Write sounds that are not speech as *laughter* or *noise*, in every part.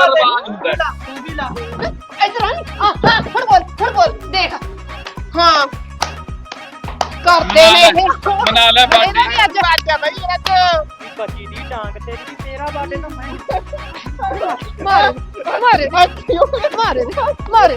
ਸਰਵਾਜ ਹੁੰਦਾ ਹੈ। ਤੂੰ ਵੀ ਲਾ ਇੱਧਰ ਆ ਨੀ। ਆ ਹਾਂ ਹੁਣ ਬੋਲ ਹੁਣ ਬੋਲ ਦੇਖ ਹਾਂ ਕਰਦੇ ਨੇ ਇਹ ਮਨਾ ਲੈ ਇਹਦਾ ਬਾਟੀ ਵੀ ਅੱਜ ਬਾਜਾ ਬਈ ਅੱਜ ਬੱਜੀ ਦੀ ਡਾਂਗ ਤੇਰੀ ਵੀ ਤੇਰਾ ਬਾਡੇ ਤਾਂ ਮੈਂ ਮਾਰੇ ਮਾਰੇ ਮਾਰੇ ਮਾਰੇ ਮਾਰੇ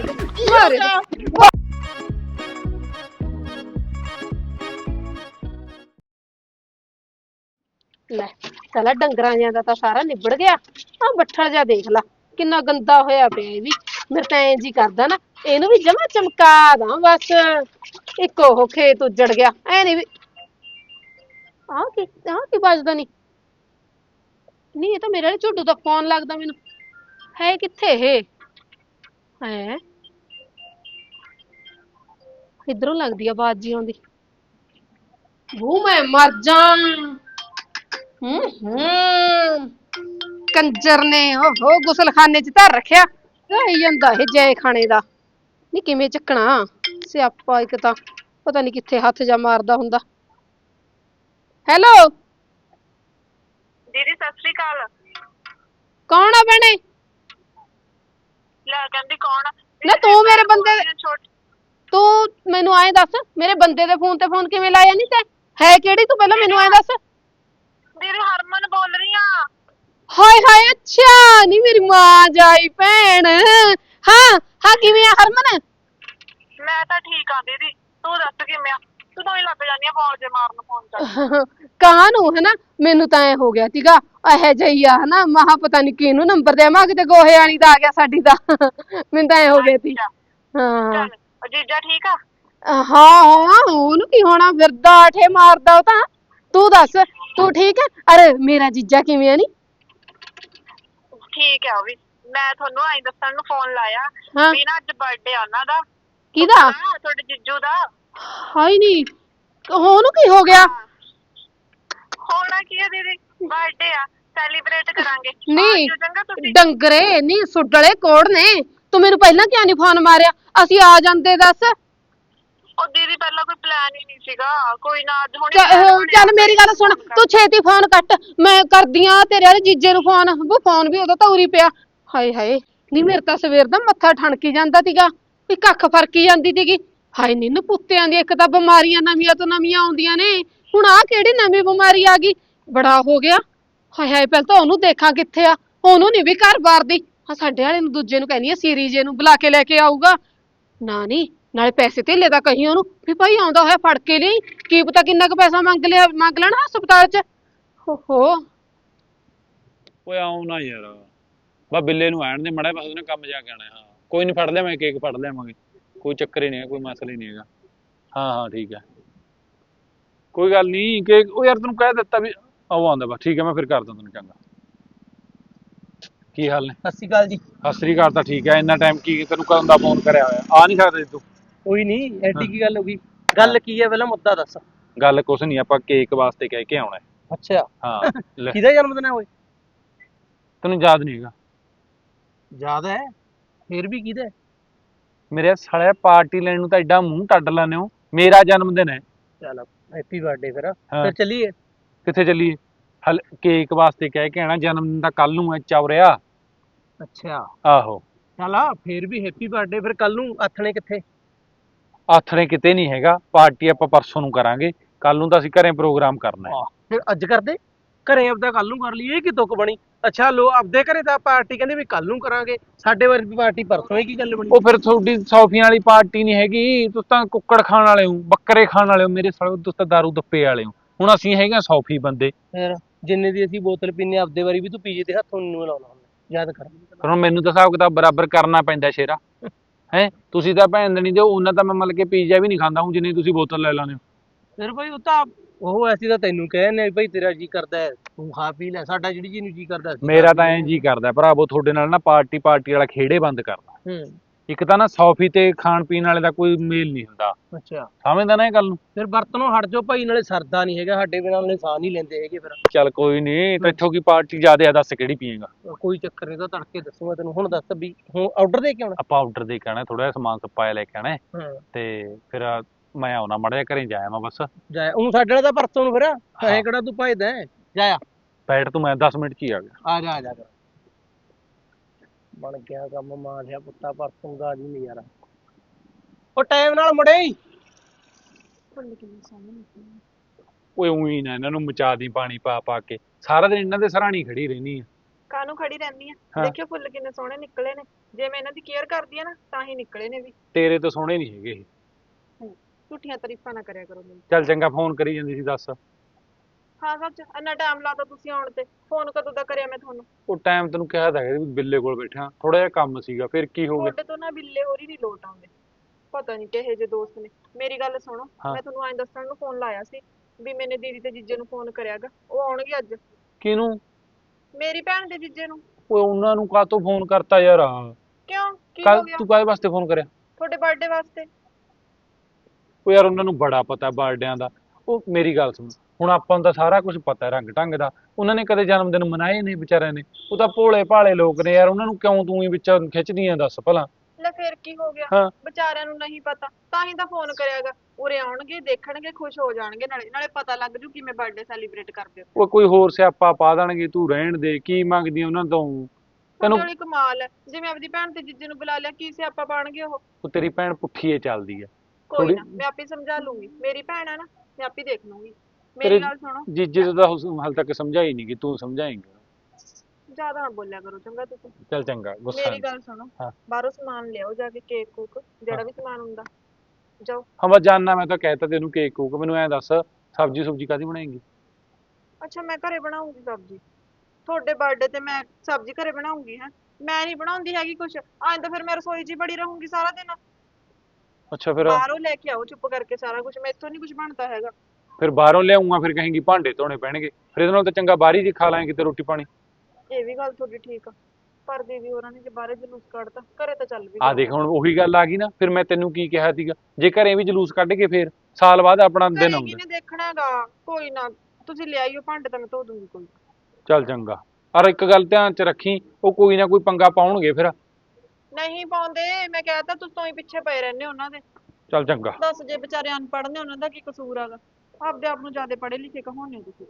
ਲੈ, ਚਲਾ ਡੰਗਰਾਂ ਜਿਆਂ ਦਾ ਤਾਂ ਸਾਰਾ ਨਿਬੜ ਗਿਆ। ਆ ਬੱਠਲ ਜਿਹਾ ਦੇਖ ਲਾ, ਕਿੰਨਾ ਗੰਦਾ ਹੋਇਆ ਪਿਆ ਇਹ ਵੀ। ਮੇਰੇ ਤਾਂ ਐਂ ਜੀ ਕਰਦਾ ਨਾ, ਇਹਨੂੰ ਵੀ ਜਮਾ ਚਮਕਾ ਦਾਂ ਬਸ। ਇੱਕ ਉਹ ਖੇਤ ਉੱਜੜ ਗਿਆ, ਐ ਨਹੀਂ ਵੀ ਆਹ ਕੀ ਆਹ ਕੀ ਵੱਜਦਾ ਨਹੀਂ ਨਹੀਂ, ਇਹ ਤਾਂ ਮੇਰੇ ਵਾਲੇ ਝੁੱਡੂ ਦਾ ਫੋਨ ਲੱਗਦਾ ਮੈਨੂੰ। ਹੈ ਕਿੱਥੇ ਇਹ? ਹੈ? ਇਧਰੋਂ ਲੱਗਦੀ ਆ ਆਵਾਜ਼ ਜੀ ਆਉਂਦੀ? ਉਹ ਮੈਂ ਮਰ ਜਾ। ਹੂੰ ਹੂੰ। ਕੰਜਰ ਨੇ ਉਹ ਗੁਸਲਖਾਨੇ ਚ ਧਰ ਰੱਖਿਆ। ਰਹੀ ਜਾਂਦਾ ਇਹ ਜੈ ਖਾਣੇ ਦਾ। ਨਹੀਂ ਕਿਵੇਂ ਚੱਕਣਾ? ਸਿਆਪਾ ਇੱਕ ਤਾਂ। ਪਤਾ ਨਹੀਂ ਕਿੱਥੇ ਹੱਥ ਜਾ ਮਾਰਦਾ ਹੁੰਦਾ। ਹੈਲੋ? ਦੀਦੀ ਸਤਿ ਸ੍ਰੀ ਅਕਾਲ। ਕੌਣ ਆ ਭੈਣੇ? ਲੈ ਕਹਿੰਦੀ ਕੌਣ ਆ? ਨਾ ਤੂੰ ਮੇਰੇ ਬੰਦੇ ਛੋਟੀ ਤੂੰ ਮੈਨੂੰ ਐਂ ਦੱਸ ਮੇਰੇ ਬੰਦੇ ਦੇ ਫੋਨ ਤੇ ਫੋਨ ਕਿਵੇਂ ਲਾਇਆ ਨਹੀਂ ਤੈਂ? ਹੈ ਕਿਹੜੀ ਤੂੰ ਪਹਿਲਾਂ ਮੈਨੂੰ ਐਂ ਦੱਸ? ਦੀਦੀ ਹਰਮਨ ਬੋਲ ਰਹੀ ਆ। ਹਾਏ ਹਾਏ ਅੱਛਾ ਨਹੀਂ ਮੇਰੀ ਮਾਂ ਜਾਈ ਭੈਣ। ਹਾਂ ਹਾਂ ਕਿਵੇਂ ਆ ਹਰਮਨ? ਮੈਂ ਤਾਂ ਠੀਕ ਆ ਦੀਦੀ ਤੂੰ ਦੱਸ ਕਿਵੇਂ ਆ? ਤੂੰ ਤਾਂ ਹੀ ਲੱਗ ਜਾਂਦੀ ਆ ਫੋਨ ਜੇ ਮਾਰਨ ਫੋਨ ਕਰ ਕਾਹਨੂੰ ਹਨਾ? ਮੈਨੂੰ ਤਾਂ ਐ ਹੋ ਗਿਆ ਸੀਗਾ ਇਹ ਜਈ ਆ ਹਨਾ? ਮਹਾ ਪਤਾ ਨਹੀਂ ਕਿਹਨੂੰ ਨੰਬਰ ਦੇਵਾਂ ਕਿਤੇ ਗੋਹੇ ਵਾਲੀ ਦਾ ਆ ਗਿਆ ਸਾਡੀ ਦਾ। ਮੈਨੂੰ ਤਾਂ ਐ ਹੋ ਗਿਆ ਸੀ। ਹਾਂ। ਚੱਲ ਉਹ ਜੀਜਾ ਠੀਕ ਆ? ਹਾਂ ਹਾਂ ਉਹਨੂੰ ਕੀ ਹੋਣਾ ਫਿਰਦਾ ਆਠੇ ਮਾਰਦਾ ਉਹ ਤਾਂ। ਤੂੰ ਦੱਸ ਤੂੰ ਠੀਕ ਹੈ ਅਰੇ ਮੇਰਾ ਜੀਜਾ ਕਿਵੇਂ ਆ ਨੀ? ਠੀਕ ਆ ਉਹ ਵੀ। ਮੈਂ ਤੁਹਾਨੂੰ ਆਈ ਦੱਸਣ ਨੂੰ ਫੋਨ ਲਾਇਆ ਹਾਂ। ਵੀ ਨਾ ਅੱਜ ਬਰਥਡੇ ਆ ਉਹਨਾਂ ਦਾ। ਕਿਹਦਾ? ਹਾਂ ਤੁਹਾਡੇ ਜੀਜੂ ਦਾ। ਹਾਈ ਨਹੀਂ ਉਹਨੂੰ ਕੀ ਹੋ ਗਿਆ? ਹੋਣਾ ਕੀ ਆ ਦੀਦੀ? ਬਰਥਡੇ ਆ। ਸੈਲੀਬ੍ਰੇਟ ਕਰਾਂਗੇ। ਨਹੀਂ ਆਜੋ ਚੰਗਾ ਤੁਸੀਂ? ਡੰਗਰੇ ਨਹੀਂ ਸੁੱਡਲੇ ਕੋੜ ਨੇ। ਤੂੰ ਮੈਨੂੰ ਪਹਿਲਾਂ ਕਿਉਂ ਨਹੀਂ ਫੋਨ ਮਾਰਿਆ? ਅਸੀਂ ਆ ਜਾਂਦੇ ਦੱਸ। ਉਹ ਦੀਦੀ ਪਹਿਲਾਂ ਕੋਈ ਪਲਾਨ ਹੀ ਨਹੀਂ ਸੀਗਾ ਕੋਈ ਨਾ ਅੱਜ ਹੁਣ ਚ- ਅਹ ਚੱਲ ਮੇਰੀ ਗੱਲ ਸੁਣ ਤੂੰ ਛੇਤੀ ਫੋਨ ਕੱਟ ਮੈਂ ਕਰਦੀ ਆ ਤੇਰੇ ਵਾਲੇ ਜੀਜੇ ਨੂੰ ਫੋਨ ਉਹ ਫੋਨ ਵੀ ਉਦੋਂ ਤਾਂ ਉਰੀ ਪਿਆ। ਹਾਏ ਹਾਏ ਨਹੀਂ ਮੇਰੇ ਤਾਂ ਸਵੇਰ ਦਾ ਮੱਥਾ ਠਣਕੀ ਜਾਂਦਾ ਸੀਗਾ ਵੀ ਕੱਖ ਫਰਕੀ ਜਾਂਦੀ ਸੀਗੀ। ਹਾਏ ਨੀ ਪੁੱਤਿਆਂ ਦੀ ਇੱਕ ਤਾਂ ਬਿਮਾਰੀਆਂ ਨਵੀਆਂ ਤੋਂ ਨਵੀਆਂ ਆਉਂਦੀਆਂ ਨੇ। ਹੁਣ ਆਹ ਕਿਹੜੀ ਨਵੀਂ ਬਿਮਾਰੀ ਆ ਗਈ? ਬੜਾ ਹੋ ਗਿਆ। ਹਾਏ ਹਾਏ ਪਹਿਲਾਂ ਤਾਂ ਉਹਨੂੰ ਦੇਖਾਂ ਕਿੱਥੇ ਆ। ਉਹਨੂੰ ਨਹੀਂ ਵੀ ਘਰ ਬਾਰ ਦੀ। ਆ ਸਾਡੇ ਵਾਲੇ ਨੂੰ ਦੂਜੇ ਨੂੰ ਕਹਿੰਦੀ ਆ ਸੀਰੀ ਜੇ ਨੂੰ ਬੁਲਾ ਕੇ ਲੈ ਕੇ ਆਊਗਾ। ਨਾ ਨਹੀਂ ਨਾਲੇ ਪੈਸੇ ਧੇਲੇ ਦਾ ਕਹੀ ਉਹਨੂੰ ਵੀ ਭਾਈ ਆਉਂਦਾ ਹੋਇਆ ਫੜ ਕੇ ਲਈ ਕੀ ਪਤਾ ਕਿੰਨਾ ਕੁ ਪੈਸਾ ਮੰਗ ਲਿਆ ਮੰਗ ਲੈਣਾ ਹਸਪਤਾਲ 'ਚ? ਓਹੋ। ਓਏ ਆਉ ਨਾ ਯਾਰ। ਬਾ ਬਿੱਲੇ ਨੂੰ ਆਣ ਦੇ ਮੜਾ ਬਸ ਉਹਨੇ ਕੰਮ ਜਾ ਕੇ ਆਣਾ ਹਾਂ। ਕੋਈ ਨਹੀਂ ਫੜ ਲਿਆਵਾਂਗੇ ਕੇਕ ਫੜ ਲਿਆਵਾਂਗੇ। ਕੋਈ ਚੱਕਰ ਹੀ ਨਹੀਂ ਹੈ ਕੋਈ ਮਸਲਾ ਹੀ ਨਹੀਂ ਹੈਗਾ। ਹਾਂ ਹਾਂ ਠੀਕ ਹੈ। ਕੋਈ ਗੱਲ ਨਹੀਂ ਕੇਕ ਉਹ ਯਾਰ ਤੈਨੂੰ ਕਹਿ ਦਿੱਤਾ ਵੀ ਆਉ ਆਉਂਦਾ ਬਸ ਠੀਕ ਹੈ ਮੈਂ ਫਿਰ ਕਰਦਾ ਤੈਨੂੰ ਚੰਗਾ। ਕੀ ਹਾਲ ਨੇ? ਸਤਿ ਸ਼੍ਰੀ ਅਕਾਲ ਜੀ। ਸਤਿ ਸ੍ਰੀ ਅਕਾਲ ਤਾਂ ਠੀਕ ਹੈ ਇੰਨਾ ਟਾਈਮ ਕੀ ਤੈਨੂੰ ਕਦੋਂ ਦਾ ਫੋਨ ਕਰਿਆ ਹੋਇਆ? ਆ ਨਹੀਂ ਸਕਦੇ ਤੂੰ। ਕੋਈ ਨਹੀਂ ਐਡੀ ਕੀ ਗੱਲ ਹੋ ਗਈ? ਗੱਲ ਕੀ ਹੈ? ਪਹਿਲਾਂ ਮੁੱਦਾ ਦੱਸ। ਗੱਲ ਕੁਛ ਨਹੀਂ ਆਪਾਂ ਕੇਕ ਵਾਸਤੇ ਕਹਿ ਕੇ ਆਉਣਾ ਹੈ। ਅੱਛਾ। ਹਾਂ ਲੈ। ਕਿਹਦਾ ਜਨਮ ਦਿਨ ਹੈ ਓਏ? ਤੈਨੂੰ ਯਾਦ ਨਹੀਂ ਹੈਗਾ। ਯਾਦ ਹੈ? ਫੇਰ ਵੀ ਕਿਹਦਾ? ਮੇਰੇ ਸਾਲਿਆ ਪਾਰਟੀ ਲੈਣ ਨੂੰ ਤਾਂ ਐਡਾ ਮੂੰਹ ਟੱਡ ਲੈਂਦੇ ਹੋ। ਮੇਰਾ ਜਨਮ ਦਿਨ ਹੈ। ਚੱਲ ਹੈਪੀ ਬਰਥਡੇ ਫਿਰ। ਹਾਂ। ਫਿਰ ਚੱਲੀਏ? ਕਿੱਥੇ ਚੱਲੀਏ? ਹਲ ਕੇਕ ਵਾਸਤੇ ਕਹਿ ਕੇ ਆਣਾ ਜਨਮ ਦਿਨ ਤਾਂ ਕੱਲ ਨੂੰ ਹੈ ਚੌਰਿਆ। ਅੱਛਾ। ਆਹੋ। ਚੱਲ ਆ ਫੇਰ ਵੀ ਹੈਪੀ ਬਰਥਡੇ ਫਿਰ ਕੱਲ ਨੂੰ ਆਥਣੇ ਕਿੱਥੇ? ਆਥਣੇ ਕਿਤੇ ਨਹੀਂ ਹੈਗਾ ਪਾਰਟੀ ਆਪਾਂ ਪਰਸੋਂ ਨੂੰ ਕਰਾਂਗੇ ਕੱਲ ਨੂੰ ਤਾਂ ਅਸੀਂ ਘਰੇ ਪ੍ਰੋਗਰਾਮ ਕਰਨਾ ਹੈ। ਫਿਰ ਅੱਜ ਕਰਦੇ ਘਰੇ ਆਪਦਾ ਕੱਲ ਨੂੰ ਕਰ ਲਈ ਇਹ ਕੀ ਤੁੱਕ ਬਣੀ? ਅੱਛਾ ਲੋ ਆਪਦੇ ਘਰੇ ਤਾਂ ਪਾਰਟੀ ਕਹਿੰਦੇ ਵੀ ਕੱਲ ਨੂੰ ਕਰਾਂਗੇ ਸਾਡੇ ਵਾਰੀ ਵੀ ਪਾਰਟੀ ਪਰਸੋਂ ਇਹ ਕੀ ਗੱਲ ਬਣੀ? ਉਹ ਫਿਰ ਤੁਹਾਡੀ ਸੌਫੀਆਂ ਵਾਲੀ ਪਾਰਟੀ ਨਹੀਂ ਹੈਗੀ ਤੁਸੀਂ ਤਾਂ ਕੁੱਕੜ ਖਾਣ ਵਾਲੇ ਹੋ ਬੱਕਰੇ ਖਾਣ ਵਾਲੇ ਹੋ ਮੇਰੇ ਸਾਲੇ ਤੁਸੀਂ ਤਾਂ ਦਾਰੂ ਦੱਪੇ ਵਾਲੇ ਹੋ। ਹੁਣ ਅਸੀਂ ਹੈਗੇ ਸੌਫੀ ਬੰਦੇ। ਫਿਰ ਜਿੰਨੇ ਦੀ ਅਸੀਂ ਬੋਤਲ ਪੀਨੇ ਆਪਦੇ ਵਾਰੀ ਵੀ ਤੂੰ ਪੀਜੇ ਤੇ ਹੱਥੋਂ ਨੂੰ ਲਾਉਣਾ ਹੁੰਦਾ ਯਾਦ ਕਰ। ਫਿਰ ਹੁਣ ਮੈਨੂੰ ਤਾਂ ਹਿਸਾਬ ਕਿਤਾਬ ਬਰਾਬਰ ਕਰਨਾ ਪੈਂਦਾ ਸ਼ੇਰਾ। ਹੈ? ਤੁਸੀਂ ਤਾਂ ਭੈਣ ਨਹੀਂ ਦਿਓ ਉਹਨਾਂ ਤਾਂ ਮੈਂ ਮਤਲਬ ਕਿ ਪੀਜ਼ਾ ਵੀ ਨਹੀਂ ਖਾਂਦਾ ਹੁਣ ਜਿੰਨੀ ਤੁਸੀਂ ਬੋਤਲ ਲੈ ਲਾਉਂਦੇ ਹੋ। ਫਿਰ ਭਾਈ ਉਹ ਤਾਂ ਉਹ ਐਸੀ ਤਾਂ ਤੈਨੂੰ ਕਹਿੰਦੇ ਭਾਈ ਤੇਰਾ ਜੀ ਕਰਦਾ ਹੈ, ਤੂੰ ਖਾ ਪੀ ਲੈ ਸਾਡਾ ਜਿਹੜੀ ਜੀ ਨੂੰ ਜੀ ਕਰਦਾ ਅਸੀਂ ਮੇਰਾ ਤਾਂ ਐਂ ਜੀ ਕਰਦਾ ਭਰਾਵੋ ਤੁਹਾਡੇ ਨਾਲ ਨਾ ਪਾਰਟੀ ਪਾਰਟੀ ਵਾਲਾ ਖੇੜੇ ਬੰਦ ਕਰਨਾ ਹੂੰ। ਇੱਕ ਤਾਂ ਨਾ ਸੌਫੀ ਤੇ ਖਾਣ ਪੀਣ ਵਾਲੇ ਦਾ ਕੋਈ ਮੇਲ ਨਹੀਂ ਹੁੰਦਾ। ਅੱਛਾ। ਸਮਝਦਾ ਨਾ ਇਹ ਗੱਲ ਨੂੰ? ਫਿਰ ਵਰਤਨੋਂ ਹਟ ਜਾਓ ਭਾਈ ਨਾਲੇ ਸਰਦਾ ਨਹੀਂ ਹੈਗਾ ਸਾਡੇ ਬਿਨਾਂ ਨਾਲੇ ਸਾਹ ਨਹੀਂ ਲੈਂਦੇ ਹੈਗੇ ਫਿਰ। ਚੱਲ ਕੋਈ ਨਹੀਂ ਤੇਥੋਂ ਕੀ ਪਾਰਟੀ ਜ਼ਿਆਦਾ ਆ ਦੱਸ ਕਿਹੜੀ ਪੀਏਗਾ? ਕੋਈ ਚੱਕਰ ਨਹੀਂ ਤਾਂ ਤੜਕੇ ਦੱਸੂਗਾ ਤੈਨੂੰ ਹੁਣ ਦੱਸ ਵੀ ਹੁਣ ਆਰਡਰ ਦੇ ਕੇ ਆਉਣਾ? ਆਪਾਂ ਆਰਡਰ ਦੇ ਕੇ ਆਣਾ ਥੋੜਾ ਜਿਹਾ ਸਮਾਨ ਸਪਾਇਆ ਲੈ ਕੇ ਆਣਾ ਤੇ ਫਿਰ ਮੈਂ ਆਉਣਾ ਮੜਾ ਘਰੇ ਜਾਇਆ ਮੈਂ ਬਸ। ਜਾ ਉਹ ਸਾਡੇ ਵਾਲਾ ਤਾਂ ਪਰਸੋਂ ਨੂੰ ਫਿਰ ਐ ਕਿਹੜਾ ਤੂੰ ਭਜਦਾ? ਹੈ? ਜਾ ਆ। ਬੈਠ ਤੂੰ ਮੈਂ 10 ਮਿੰਟ ਚ ਹੀ ਆ ਗਿਆ। ਆ ਜਾ ਆ ਜਾ। ਬਣ ਗਿਆ ਕੰਮ ਮਾਂ ਲਿਆ ਪੁੱਤਾ ਪਰਸੋਂ ਦਾ ਜੀ ਨਜ਼ਾਰਾ ਉਹ ਟਾਈਮ ਨਾਲ ਮੁੜੇ। ਓਏ ਉਹੀ ਨਾ ਇਹਨਾਂ ਨੂੰ ਮਚਾ ਦੀ ਪਾਣੀ ਪਾ ਪਾ ਕੇ। ਸਾਰਾ ਦਿਨ ਇਹਨਾਂ ਦੇ ਸਰਾਣੀ ਖੜੀ ਰਹਿਣੀ ਆ। ਕਾਹਨੂੰ ਖੜੀ ਰਹਿੰਦੀ ਆ? ਹਾਂ। ਦੇਖਿਓ ਫੁੱਲ ਕਿੰਨੇ ਸੋਹਣੇ ਨਿਕਲੇ ਨੇ। ਜੇ ਮੈਂ ਇਹਨਾਂ ਦੀ ਕੇਅਰ ਕਰਦੀ ਆ ਨਾ ਤਾਂ ਹੀ ਨਿਕਲੇ ਨੇ ਵੀ। ਤੇਰੇ ਤੋਂ ਸੋਹਣੇ ਨਹੀਂ ਹੈਗੇ ਇਹ। ਝੂਠੀਆਂ ਤਾਰੀਫਾਂ ਨਾ ਕਰਿਆ ਕਰੋ ਮੈਨੂੰ। ਚੱਲ ਚੰਗਾ ਫੋਨ ਕਰੀ ਜਾਂਦੀ ਸੀ ਦੱਸ। ਹਾਂ ਸੱਚ ਇੰਨਾ ਟਾਈਮ ਲਾਤਾ ਤੁਸੀਂ ਆਉਣ ਤੇ। ਫੋਨ ਕਦੋਂ ਦਾ ਕਰਿਆ ਮੈਂ ਤੁਹਾਨੂੰ? ਉਹ ਟਾਈਮ ਤੈਨੂੰ ਕਿਹਾ ਤਾਂ ਹੈਗਾ ਵੀ ਬਿੱਲੇ ਕੋਲ ਬੈਠਾ। ਥੋੜਾ ਜਿਹਾ ਕੰਮ ਸੀਗਾ ਫਿਰ ਕੀ ਹੋ ਗਿਆ? ਤੁਹਾਡੇ ਤੋਂ ਨਾ ਬਿੱਲੇ ਹੋਰੀ ਨਹੀਂ ਲੋਟ ਆਉਂਦੇ। ਪਤਾ ਨਹੀਂ ਕਿਹੇ ਜਿਹੇ ਦੋਸਤ ਨੇ। ਮੇਰੀ ਗੱਲ ਸੁਣੋ ਹਾਂ। ਮੈਂ ਤੁਹਾਨੂੰ ਐਂ ਦੱਸਣ ਨੂੰ ਫੋਨ ਲਾਇਆ ਸੀ ਵੀ ਮੈਨੇ ਦੀਦੀ ਤੇ ਜੀਜੇ ਨੂੰ ਫੋਨ ਕਰਿਆਗਾ। ਉਹ ਆਉਣਗੇ ਅੱਜ। ਕਿਹਨੂੰ? ਮੇਰੀ ਭੈਣ ਦੇ ਜੀਜੇ ਨੂੰ। ਓਏ ਉਹਨਾਂ ਨੂੰ ਕਾਹਤੋਂ ਫੋਨ ਕਰਤਾ ਯਾਰ? ਕਿਉਂ? ਕੀ ਹੋ ਕੱਲ ਗਿਆ? ਤੂੰ ਕਾਹਦੇ ਵਾਸਤੇ ਫੋਨ ਕਰਿਆ? ਤੁਹਾਡੇ ਬਰਥਡੇ ਵਾਸਤੇ। ਉਹ ਯਾਰ ਉਹਨਾਂ ਨੂੰ ਬੜਾ ਪਤਾ ਬਰਥਡਿਆਂ ਦਾ। ਉਹ ਮੇਰੀ ਗੱਲ ਸੁਣ। ਹੁਣ ਆਪਾਂ ਨੂੰ ਤਾਂ ਸਾਰਾ ਕੁਝ ਪਤਾ ਰੰਗ ਢੰਗ ਦਾ। ਉਹਨਾਂ ਨੇ ਕਦੇ ਜਨਮ ਦਿਨ ਮਨਾਏ ਨਹੀਂ ਵਿਚਾਰਿਆਂ ਨੇ। ਉਹ ਤਾਂ ਭੋਲੇ ਭਾਲੇ ਲੋਕ ਨੇ ਯਾਰ ਉਹਨਾਂ ਨੂੰ ਕਿਉਂ ਤੂੰ ਹੀ ਵਿੱਚ ਖਿੱਚਦੀਆਂ ਦੱਸ ਭਲਾ। ਲੈ ਫੇਰ ਕੀ ਹੋ ਗਿਆ? ਹਾਂ। ਵਿਚਾਰਿਆਂ ਨੂੰ ਨਹੀਂ ਪਤਾ। ਤਾਂ ਹੀ ਤਾਂ ਫੋਨ ਕਰਿਆਗਾ ਉਰੇ ਆਉਣਗੇ ਦੇਖਣਗੇ ਖੁਸ਼ ਹੋ ਜਾਣਗੇ ਨਾਲੇ। ਨਾਲੇ ਪਤਾ ਲੱਗ ਜੂ ਕਿਵੇਂ ਬਰਥਡੇ ਸੈਲੀਬ੍ਰੇਟ ਕਰਦੇ ਹੋ। ਉਹ ਕੋਈ ਹੋਰ ਸਿਆਪਾ ਪਾ ਦੇਣਗੇ ਤੂੰ ਰਹਿਣ ਦੇ ਕੀ ਮੰਗਦੀ ਉਹਨਾਂ ਤੋਂ? ਤੈਨੂੰ- ਤੁਹਾਡੇ ਕਮਾਲ ਹੈ। ਜਿਵੇਂ ਆਪਦੀ ਭੈਣ ਤੇ ਜੀਜੇ ਨੂੰ ਬੁਲਾ ਲਿਆ ਕੀ ਸਿਆਪਾ ਪਾਣਗੇ ਉਹ? ਉਹ ਤੇਰੀ ਭੈਣ ਪੁੱਠੀ ਏ ਚੱਲਦੀ ਆ ਕੋਈ ਥੋੜੀ- ਨਾ ਮੈਂ ਆਪੇ ਸਮਝਾ ਲੂੰਗੀ। ਮੇਰੀ ਭੈਣ ਹੈ ਨਾ ਮੈਂ ਆਪੇ ਦੇਖ ਲੂੰਗੀ। ਮੇਰੀ ਗੱਲ ਸੁਣੋ। ਜੀਜੇ ਤੋਂ ਤਾਂ ਉਸ- ਹਾਲੇ ਤੱਕ ਸਮਝਾਈ ਨਹੀਂ ਕਿ ਤੂੰ ਸਮਝਾਏਂਗਾ ਜ਼ਿਆਦਾ ਨਾ ਬੋਲਿਆ ਕਰੋ ਚੰਗਾ ਤੁਸੀਂ? ਚੱਲ ਚੰਗਾ ਗੁੱਸਾ ਮੇਰੀ। ਗੱਲ ਸੁਣੋ ਹਾਂ। ਬਾਹਰੋਂ ਸਮਾਨ ਲਿਆਓ ਜਾ ਕੇ ਕੇਕ ਕੂਕ ਜਿਹੜਾ ਹਾਂ। ਵੀ ਸਮਾਨ ਹੁੰਦਾ। ਜਾਓ। ਹਾਂ ਬਸ ਜਾਨਣਾ ਮੈਂ ਤਾਂ ਕਹਿਤਾ ਤੈਨੂੰ ਕੇਕ ਕੂਕ ਮੈਨੂੰ ਐਂ ਦੱਸ ਸਬਜੀ ਸੁਬਜੀ ਕਾਦੀ ਬਣਾਏਂਗੀ? ਅੱਛਾ ਮੈਂ ਘਰੇ ਬਣਾਉਂਗੀ ਸਬਜ਼ੀ। ਤੁਹਾਡੇ ਬਰਥਡੇ ਤੇ ਮੈਂ ਸਬਜ਼ੀ ਘਰੇ ਬਣਾਉਂਗੀ ਹੈ? ਮੈਂ ਨਹੀਂ ਬਣਾਉਂਦੀ ਹੈਗੀ ਕੁਛ। ਐਂ ਤਾਂ ਫਿਰ ਮੈਂ ਰਸੋਈ 'ਚ ਹੀ ਬੜੀ ਰਹੂੰਗੀ ਸਾਰਾ ਦਿਨ। ਅੱਛਾ ਫਿਰ ਬਾਹਰੋਂ ਲੈ ਕੇ ਆਓ ਚੁੱਪ ਕਰਕੇ ਸਾਰਾ ਕੁਝ ਮੈਥੋਂ ਨਹੀਂ ਕੁਝ ਬਣਦਾ ਹੈਗਾ। ਫਿਰ ਬਾਹਰੋਂ ਲਿਆਉਂਗਾ ਫਿਰ ਕਹੇਂਗੀ ਭਾਂਡੇ ਧੋਣੇ ਪੈਣਗੇ। ਫਿਰ ਇਹਦੇ ਨਾਲ ਤਾਂ ਚੰਗਾ ਬਾਹਰ ਹੀ ਦੀ ਖਾ ਲਾਂਗੇ ਕਿਤੇ ਰੋਟੀ ਪਾਣੀ। ਇਹ ਵੀ ਗੱਲ ਤੁਹਾਡੀ ਠੀਕ ਆ। ਪਰ ਦੀਦੀ ਹੋਰਾਂ ਨੇ ਜੇ ਬਾਹਰੇ ਜਲੂਸ ਕੱਢਤਾ ਘਰੇ ਤਾਂ ਚੱਲ ਵੀ ਆ ਦੇਖ ਹੁਣ ਉਹੀ ਗੱਲ ਆ ਗਈ ਨਾ ਫਿਰ ਮੈਂ ਤੈਨੂੰ ਕੀ ਕਿਹਾ ਸੀਗਾ? ਜੇ ਘਰੇ ਵੀ ਜਲੂਸ ਕੱਢ ਕੇ ਫੇਰ ਸਾਲ ਬਾਅਦ ਆਪਣਾ ਦਿਨ ਆਉਂਦਾ। ਕਿਹਨੇ ਦੇਖਣਾ ਹੈਗਾ ਕੋਈ ਨਾ। ਤੁਸੀਂ ਲਿਆਈਓ ਭਾਂਡੇ ਤਾਂ ਮੈਂ ਧੋ ਦੂੰਗੀ ਕੋਈ। ਚੱਲ ਚੰਗਾ। ਔਰ ਇੱਕ ਗੱਲ ਧਿਆਨ ਚ ਰੱਖੀ ਉਹ ਕੋਈ ਨਾ ਕੋਈ ਪੰਗਾ ਪਾਉਣਗੇ ਫਿਰ। ਨਹੀਂ ਪਾਉਂਦੇ ਮੈਂ ਕਹਿਤਾ ਤੁਸੀਂ ਤੋਂ ਹੀ ਪਿੱਛੇ ਪਏ ਰਹਿੰਦੇ ਉਹਨਾਂ ਦੇ। ਚੱਲ ਚੰਗਾ। ਦੱਸ ਜੇ ਵਿਚਾਰੇ ਅਨਪੜ੍ਹ ਨੇ ਉਹਨਾਂ ਦਾ ਕੀ ਕਸੂਰ ਹੈਗਾ? ਆਪਦੇ ਆਪ ਨੂੰ ਜ਼ਿਆਦਾ ਪੜ੍ਹੇ ਲਿਖੇ ਕਹਾਉਂਦੇ ਹੋ ਤੁਸੀਂ।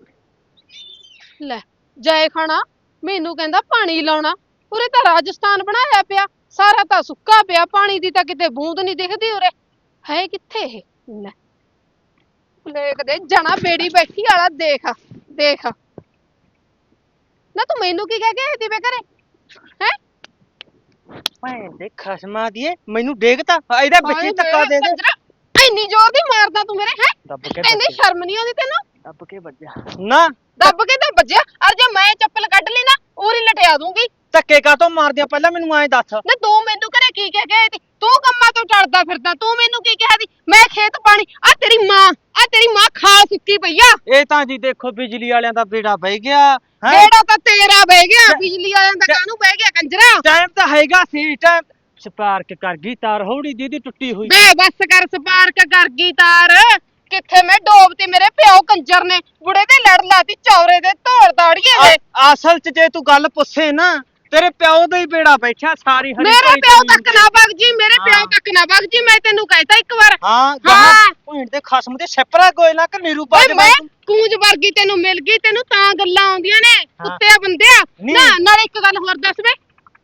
ਲੈ ਜਾਏ ਖਾਣਾ ਮੈਨੂੰ ਕਹਿੰਦਾ ਪਾਣੀ ਲਾਉਣਾ ਉਰੇ ਤਾਂ ਰਾਜਸਥਾਨ ਬਣਾਇਆ ਪਿਆ ਸਾਰਾ ਤਾਂ ਸੁੱਕਾ ਪਿਆ ਪਾਣੀ ਦੀ ਤਾਂ ਕਿਤੇ ਬੂੰਦ ਨਹੀਂ ਦਿਖਦੀ ਉਰੇ। ਹੈ ਕਿੱਥੇ ਇਹ? ਲੈ ਦੇਖਦੇ ਜਣਾ ਬੇੜੀ ਬੈਠੀ ਵਾਲਾ ਦੇਖ ਦੇਖ। ਨਾ ਤੂੰ ਮੈਨੂੰ ਕੀ ਕਹਿ ਕੇ ਆਈ ਤੀ ਵੇ ਘਰੇ? ਹੈ? ਭੈਣ ਦੇ ਖਸਮਾ ਦੀਏ ਮੈਨੂੰ ਡੇਗਤਾ ਇਹਦਾ ਵਿੱਚ ਹੀ ਧੱਕਾ ਦੇ ਦੇ। ਇੰਨੀ ਜ਼ੋਰ ਦੀ ਮਾਰਦਾ ਤੂੰ ਮੇਰੇ ਹੈ? ਦੱਬ ਕੇ ਇੰਨੀ ਵੱਜਿਆ ਸ਼ਰਮ ਨਹੀਂ ਆਉਂਦੀ ਤੈਨੂੰ? ਦੱਬ ਕੇ ਵੱਜਿਆ ਨਾ। ਦੱਬ ਕੇ ਤਾਂ ਵੱਜਿਆ ਅਰ ਜੇ ਮੈਂ ਚੱਪਲ ਕੱਢ ਲਈ ਨਾ ਉਰੀ ਲਟਿਆ ਦੂੰਗੀ। ਧੱਕੇ ਕਾਤੋਂ ਮਾਰਦਿਆ? ਪਹਿਲਾਂ ਮੈਨੂੰ ਐਂ ਦੱਸ। ਨਾ ਤੂੰ ਮੈਨੂੰ ਘਰੇ ਕੀ ਕਹਿ ਕੇ ਆਈ ਤੀ ਤੂੰ ਕੰਮਾਂ ਤੋਂ ਟਲਦਾ ਫਿਰਦਾ ਤੂੰ ਮੈਨੂੰ ਕੀ ਕਿਹਾ ਮੈਂ ਖੇਤ ਪਾਣੀ ਆ ਤੇਰੀ ਮਾਂ ਆ ਤੇਰੀ ਮਾਂ ਖਾ ਸੁੱਕੀ ਪਈ ਆ। ਇਹ ਤਾਂ ਜੀ ਦੇਖੋ ਬਿਜਲੀ ਵਾਲਿਆਂ ਦਾ ਬੇੜਾ ਬਹਿ ਗਿਆ ਹੈ? ਬੇੜਾ ਤਾਂ ਤੇਰਾ ਬਹਿ ਗਿਆ ਬਿਜਲੀ ਵਾਲਿਆਂ ਦਾ ਕਾਹਨੂੰ ਬਹਿ ਗਿਆ ਕੰਜਰਾ? ਟਾਈਮ ਤਾਂ ਹੈਗਾ ਸੀ ਟਾਈਮ ਸਪਾਰਕ ਕਰ ਗਈ ਤਾਰ ਹੌੜੀ ਦੀਦੀ ਟੁੱਟੀ ਹੋਈ ਬੇ ਬੱਸ ਕਰ ਸਪਾਰਕ ਕਰ ਗਈ ਤਾਰ ਕਿੱਥੇ ਮੈਂ ਡੋਬਤੀ ਮੇਰੇ ਪਿਓ ਕੰਜਰ ਨੇ ਬੁੜੇ ਤੇ ਲੜ ਲਾਤੀ ਚੌਰੇ ਦੇ ਧੌੜ ਦਾੜੀਏ ਦੇ ਆ- ਅਸਲ 'ਚ ਜੇ ਤੂੰ ਗੱਲ ਪੁੱਛੇ ਨਾ ਤੇਰੇ ਪਿਓ ਦਾ ਹੀ ਬੇੜਾ ਬੈਠਾ ਸਾਰੀ ਹਰੀ ਮੇਰੇ ਪਿਓ ਜ਼ਮੀਨ ਤੱਕ ਤੇ। ਨਾ ਵਗ ਜੀ ਮੇਰੇ ਪਿਓ ਹਾਂ। ਤੱਕ ਨਾ ਵਗ ਜੀ ਮੈਂ ਤੈਨੂੰ ਕਹਿਤਾ ਇੱਕ ਵਾਰ ਹਾਂ ਗਾਹਾਂ ਹਾਂ। ਭੈਣ ਦੇ ਖਸਮ ਦੇ ਛੱਪਰਾ ਗੋਇਲਾ ਕਿ ਨੀਰੂ ਪਾ ਓਏ ਮੈਂ ਕੂੰਜ ਵਰਗੀ ਤੈਨੂੰ ਮਿਲ ਗਈ ਤੈਨੂੰ ਤਾਂ ਗੱਲਾਂ ਆਉਂਦੀਆਂ ਨੇ ਹਾਂ। ਕੁੱਤਿਆ ਬੰਦਿਆ ਨਹੀਂ। ਨਾ ਨਾਲੇ ਇੱਕ ਗੱਲ ਹੋਰ ਦੱਸ ਵੇ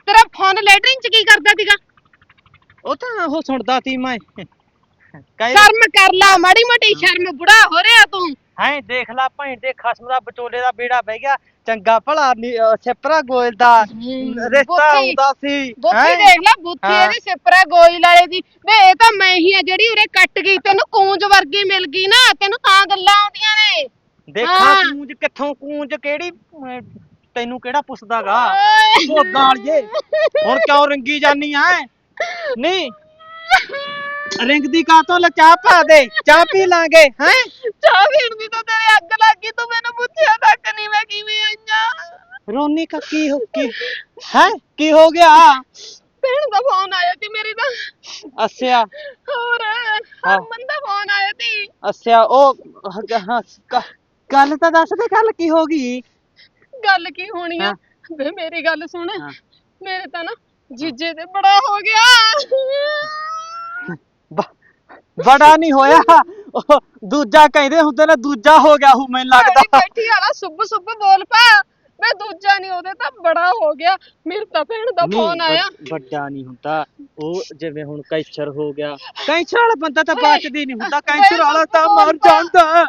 ਤੇਰਾ ਫੋਨ ਲੈਟਰਿੰਗ ਚ ਕੀ ਕਰਦਾ ਸੀਗਾ ਉਹ ਤਾਂ ਉਹ ਸੁਣਦਾ ਸੀ ਮੈਂ। ਕਹੇ ਸ਼ਰਮ ਕਰ ਲਾ ਮਾੜੀ ਮੋਟੀ ਸ਼ਰਮ ਬੁੜਾ ਹੋ ਰਿਹਾ ਤੂੰ। ਹੈ ਦੇਖ ਲੈ ਭੈਣ ਦੇ ਖਸਮ ਦਾ ਵਿਚੋਲੇ ਦਾ ਬੇੜਾ ਬਹਿ ਗਿਆ। ਚੰਗਾ ਭਲਾ ਨੀ- ਅਹ ਗੋਇਲ ਦਾ ਰਿਸ਼ਤਾ ਬੁੱਧੀ- ਹੁੰਦਾ ਸੀ। ਹੈਂ? ਦੇਖ ਲੈ ਹਾਂ। ਇਹਦੀ ਸਿਪਰਾ ਗੋਈ ਲਾਲੇ ਦੀ। ਵੇ ਇਹ ਤਾਂ ਮੈਂ ਹੀ ਆ ਜਿਹੜੀ ਉਰੇ ਕੱਟ ਗਈ ਤੈਨੂੰ ਕੂੰਜ ਵਰਗੀ ਮਿਲ ਗਈ ਨਾ ਤੈਨੂੰ ਤਾਂ ਗੱਲਾਂ ਆਉਂਦੀਆਂ ਨੇ। ਦੇਖਾਂ ਹਾਂ। ਕੂੰਜ ਕਿੱਥੋਂ ਕੂੰਜ ਕਿਹੜੀ ਅਹ, ਤੈਨੂੰ ਕਿਹੜਾ ਪੁੱਛਦਾਗਾ? ਓਏ। ਭੋਗਾਂ ਵਾਲੀਏ ਹੁਣ ਕਿਉਂ ਰੰਗੀ ਜਾਨੀ ਐ? ਨਹੀਂ। ਰਿੰਗਦੀ ਕਾਤੋਂ ਲੈ ਚਾਹ ਪਾ ਦੇ ਚਾਹ ਪੀ ਲਾਂਗੇ ਹੈ? ਚਾਹ ਪੀਣ ਦੀ ਤਾਂ ਤੇਰੇ ਅੱਗ ਲੱਗ ਗਈ ਤੂੰ ਮੈਨੂੰ ਪੁੱਛਿਆ ਤੱਕ ਨਹੀਂ ਮੈਂ ਕਿਵੇਂ ਆਈਆਂ ਰੋਨੀ ਕਾ ਕੀ ਹੋ ਕੀ ਹੈ? ਕੀ ਹੋ ਗਿਆ? ਭੈਣ ਦਾ ਫੋਨ ਆਇਆ ਸੀ ਮੇਰੀ ਦਾ। ਅੱਛਾ। ਹੋਰ ਹਰਮਨ ਦਾ ਫੋਨ ਆਇਆ ਸੀ। ਅੱਛਾ ਉਹ ਗੱਲ ਤਾਂ ਦੱਸ ਦੇ ਗੱਲ ਕੀ ਹੋ ਗਈ? ਗੱਲ ਕੀ ਹੋਣੀ ਆ। ਵੇ ਮੇਰੀ ਗੱਲ ਸੁਣ। ਮੇਰੇ ਤਾਂ ਨਾ ਜੀਜੇ ਤੇ ਬੜਾ ਹੋ ਗਿਆ। ਬ- ਬੜਾ ਨਹੀਂ ਹੋਇਆ। ਉਹ ਦੂਜਾ ਕਹਿੰਦੇ ਹੁੰਦੇ ਨੇ ਦੂਜਾ ਹੋ ਗਿਆ ਹੂੰ ਮੈਨੂੰ ਲੱਗਦਾ। ਬੈਠੀ ਵਾਲਾ ਸੁੱਬ ਸੁੱਬ ਬੋਲ ਪਾ। ਵੇ ਦੂਜਾ ਨਹੀਂ ਉਹਦੇ ਤਾਂ ਬੜਾ ਹੋ ਗਿਆ। ਮੇਰੇ ਤਾਂ ਭੈਣ ਦਾ ਨਹੀਂ, ਫੋਨ ਆਇਆ। ਵੱਡ- ਵੱਡਾ ਨਹੀਂ ਹੁੰਦਾ। ਉਹ ਜਿਵੇਂ ਹੁਣ ਕੈਂਸਰ ਹੋ ਗਿਆ। ਕੈਂਸਰ ਵਾਲਾ ਬੰਦਾ ਤਾਂ ਬਚਦੀ ਨਹੀਂ ਹੁੰਦਾ। ਕੈਂਸਰ ਵਾਲਾ ਤਾਂ ਮਰ ਜਾਂਦਾ।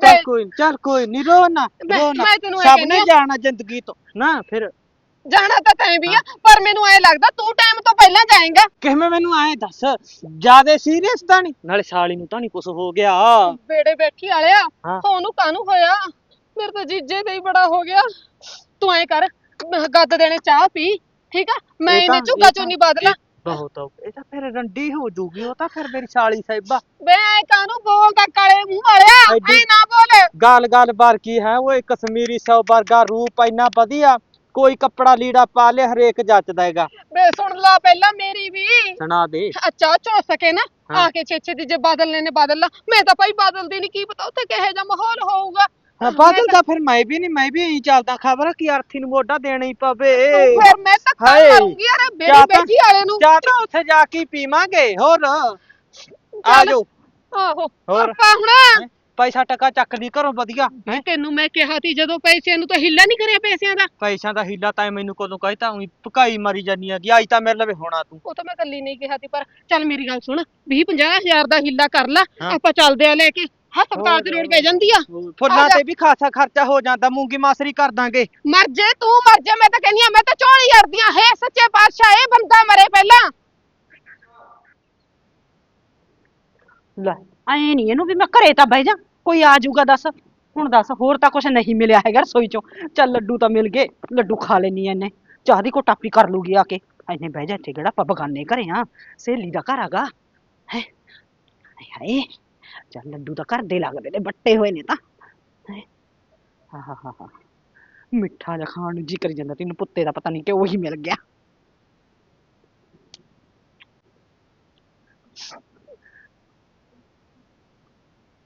ਚੱਲ ਕੋਈ ਨੀ, ਚੱਲ ਕੋਈ ਨਹੀਂ ਰੋ ਨਾ ਮੈਂ- ਰੋ ਨਾ। ਮੈਂ ਤੈਨੂੰ ਇਹ ਸਭ ਕਹਿੰਦੀ ਨੇ। ਜਾਣਾ ਜ਼ਿੰਦਗੀ ਤੋਂ। ਨਾ ਫਿਰ। ਜਾਣਾ ਤਾਂ ਤੈਂ ਵੀ ਆ ਪਰ ਮੈਨੂੰ ਐ ਲੱਗਦਾ ਤੂੰ ਟਾਈਮ ਤੋਂ ਪਹਿਲਾਂ ਜਾਏਂਗਾ। ਕਿਵੇਂ ਮੈਨੂੰ ਐਂ ਦੱਸ ਜਿਆਦੇ ਸੀਰੀਅਸ ਤਾਂ ਨਹੀਂ ਨਾਲੇ ਸਾਲੀ ਨੂੰ ਤਾਂ ਨਹੀਂ ਕੁਝ ਹੋ ਗਿਆ। ਬੇੜੇ ਬੈਠੀ ਵਾਲਿਆ ਹਾਂ। ਉਹਨੂੰ ਕਾਹਨੂੰ ਹੋਇਆ? ਮੇਰੇ ਤਾਂ ਜੀਜੇ ਤੇ ਹੀ ਬੜਾ ਹੋ ਗਿਆ। ਤੂੰ ਐ ਕਰ ਗੱਦ ਦੇਣੇ ਚਾਹ ਪੀ ਠੀਕ ਆ? ਮੈਂ ਇਹ ਇਹਨੇ ਤਾਂ- ਝੁੱਗਾ ਇਹ ਤਾਂ- ਚੋਨੀ ਬਦਲਾ ਬਹੁਤ ਔਖਾ। ਇਹ ਤਾਂ ਫਿਰ ਰੰਡੀ ਹੋ ਜੂਗੀ ਉਹ ਤਾਂ ਫਿਰ ਮੇਰੀ ਸਾਲੀ ਸਾਹਿਬਾ। ਬੇ ਐ ਕਾਹਨੂੰ ਬੋਲਦਾ ਕਾਲੇ ਮੂੰਹ ਵਾਲਿਆ ਐਡੀ- ਐ ਨਾ ਬੋਲ। ਗੱਲ ਗੱਲ ਬਾਰ ਕੀ ਹੈ? ਓਏ ਕਸ਼ਮੀਰੀ ਸੌ ਵਰਗਾ ਰੂਪ ਇੰਨਾ ਵਧੀਆ ਕੋਈ ਕੱਪੜਾ ਲੀੜਾ ਪਾ ਲੇ ਹਰੇਕ ਜੱਚਦਾ ਹੈਗਾ। ਬੇ ਸੁਣ ਲਾ ਪਹਿਲਾਂ ਮੇਰੀ ਵੀ। ਸੁਣਾ ਦੇ। ਅੱਛਾ ਚੋ ਸਕੇ ਨਾ ਹਾਂ। ਆ ਕੇ ਛੇਛੇ ਦੀ ਜੇ ਬਾਦਲ ਨੇ ਬਾਦਲ ਲਾ। ਮੈਂ ਤਾਂ ਭਾਈ ਬਾਦਲ ਦੀ ਨਹੀਂ ਕੀ ਪਤਾ ਉੱਥੇ ਕਿਹੋ ਜਿਹਾ ਮਾਹੌਲ ਹੋਊਗਾ। ਹਾਂ, ਬਾਦਲ ਦਾ ਫਿਰ ਮੈਂ ਵੀ ਨਹੀਂ ਮੈਂ ਵੀ ਇਹੀ ਚੱਲਦਾ ਖਬਰ ਕਿ ਅਰਥੀ ਨੂੰ ਮੋਢਾ ਦੇਣਾ ਹੀ ਪਵੇ। ਫਿਰ ਮੈਂ ਧੱਕਾ ਹਾਏ। ਮਾਰੂੰਗੀ ਯਾਰ ਬੇੜੀ ਤਾਂ- ਬੈਠੀ ਵਾਲੇ ਨੂੰ। ਚਾਹ ਤਾਂ ਉੱਥੇ ਜਾ ਕੇ ਹੀ ਪੀਵਾਂਗੇ ਹੋਰ। ਆ। ਜਾਓ। ਆਹੋ ਹੋਰ? ਆਪਾਂ ਹੁਣ ਪੈਸਾ ਟਕਾ ਚੱਕ ਲਈ ਘਰੋਂ ਵਧੀਆ। ਹੈਂ? ਤੈਨੂੰ ਮੈਂ ਕਿਹਾ ਸੀ ਜਦੋਂ ਪੈਸਿਆਂ ਨੂੰ ਤਾਂ ਹਿੱਲਾ ਨਹੀਂ ਕਰਿਆ ਪੈਸਿਆਂ ਦਾ। ਪੈਸਿਆਂ ਦਾ ਹੀਲਾ ਤਾਂ ਮੈਨੂੰ ਕੋਲੋਂ ਕਹਿਤਾ ਉਹੀ ਭਕਾਈ ਮਾਰੀ ਜਾਨੀ ਆ ਕਿ ਆਈ ਤਾਂ ਮੇਰੇ ਲਵੇ ਹੋਣਾ ਤੂੰ। ਉਹ ਤਾਂ ਮੈਂ ਕੱਲੀ ਨਹੀਂ ਕਿਹਾ ਸੀ ਪਰ ਚੱਲ ਮੇਰੀ ਗੱਲ ਸੁਣ 20 ਹਜ਼ਾਰ ਦਾ ਹਿੱਲਾ ਕਰ ਲੈ ਹਾਂ। ਆਪਾਂ ਚੱਲਦੇ ਆ ਲੈ ਕੇ। ਹਸਪਤਾਲ 'ਚ ਲੋੜ ਪੈ ਜਾਂਦੀ ਆ। ਫੁੱਲਾਂ ਆ। ਤੇ ਵੀ ਖਾਸਾ ਖਰਚਾ ਹੋ ਜਾਂਦਾ ਮੂੰਗੀ ਮਾਸਰੀ ਕਰ ਦਾਂਗੇ। ਮਰ ਜੇ ਤੂੰ ਮਰ ਜੇ ਮੈਂ ਤਾਂ ਕਹਿੰਦੀ ਆ ਮੈਂ ਤਾਂ ਝੋਲੀ ਜੜਦੀਆਂ ਹੈ ਸੱਚੇ ਪਾਤਸ਼ਾਹ ਇਹ ਬੰਦਾ ਮਰੇ ਪਹਿਲਾਂ। ਲੈ। ਐ ਨਹੀਂ ਇਹਨੂੰ ਵੀ ਮੈਂ ਘਰੇ ਤਾਂ ਬਹਿ ਜਾ। ਕੋਈ ਆ ਜਾਊਗਾ ਦੱਸ। ਹੁਣ ਦੱਸ ਹੋਰ ਤਾਂ ਕੁਛ ਨਹੀਂ ਮਿਲਿਆ ਹੈਗਾ ਰਸੋਈ ਚੋਂ। ਚੱਲ ਲੱਡੂ ਤਾਂ ਮਿਲ ਗਏ ਲੱਡੂ ਖਾ ਲੈਣੀ ਐਨੇ ਚਾਹ ਦੀ ਕੋਟਾਪੀ ਕਰ ਲੂਗੀ ਆ ਕੇ। ਐਨੇ ਬਹਿ ਜਾ ਇੱਥੇ ਕਿਹੜਾ ਆਪਾਂ ਬਗਾਨੇ ਘਰੇ ਆ। ਸਹੇਲੀ ਦਾ ਘਰ ਹੈਗਾ ਹੈ। ਹਾਏ। ਚੱਲ ਲੱਡੂ ਤਾਂ ਘਰ ਦੇ ਲੱਗਦੇ ਨੇ ਬੱਟੇ ਹੋਏ ਨੇ ਤਾਂ। ਹੈਂ। ਹਾਂ ਹਾਂ ਹਾਂ ਮਿੱਠਾ ਜਿਹਾ ਖਾਣ ਨੂੰ ਜੀ ਕਰੀ ਜਾਂਦਾ, ਤੈਨੂੰ ਪੁੱਤੇ ਦਾ ਪਤਾ ਨਹੀਂ ਕਿ ਉਹੀ ਮਿਲ ਗਿਆ।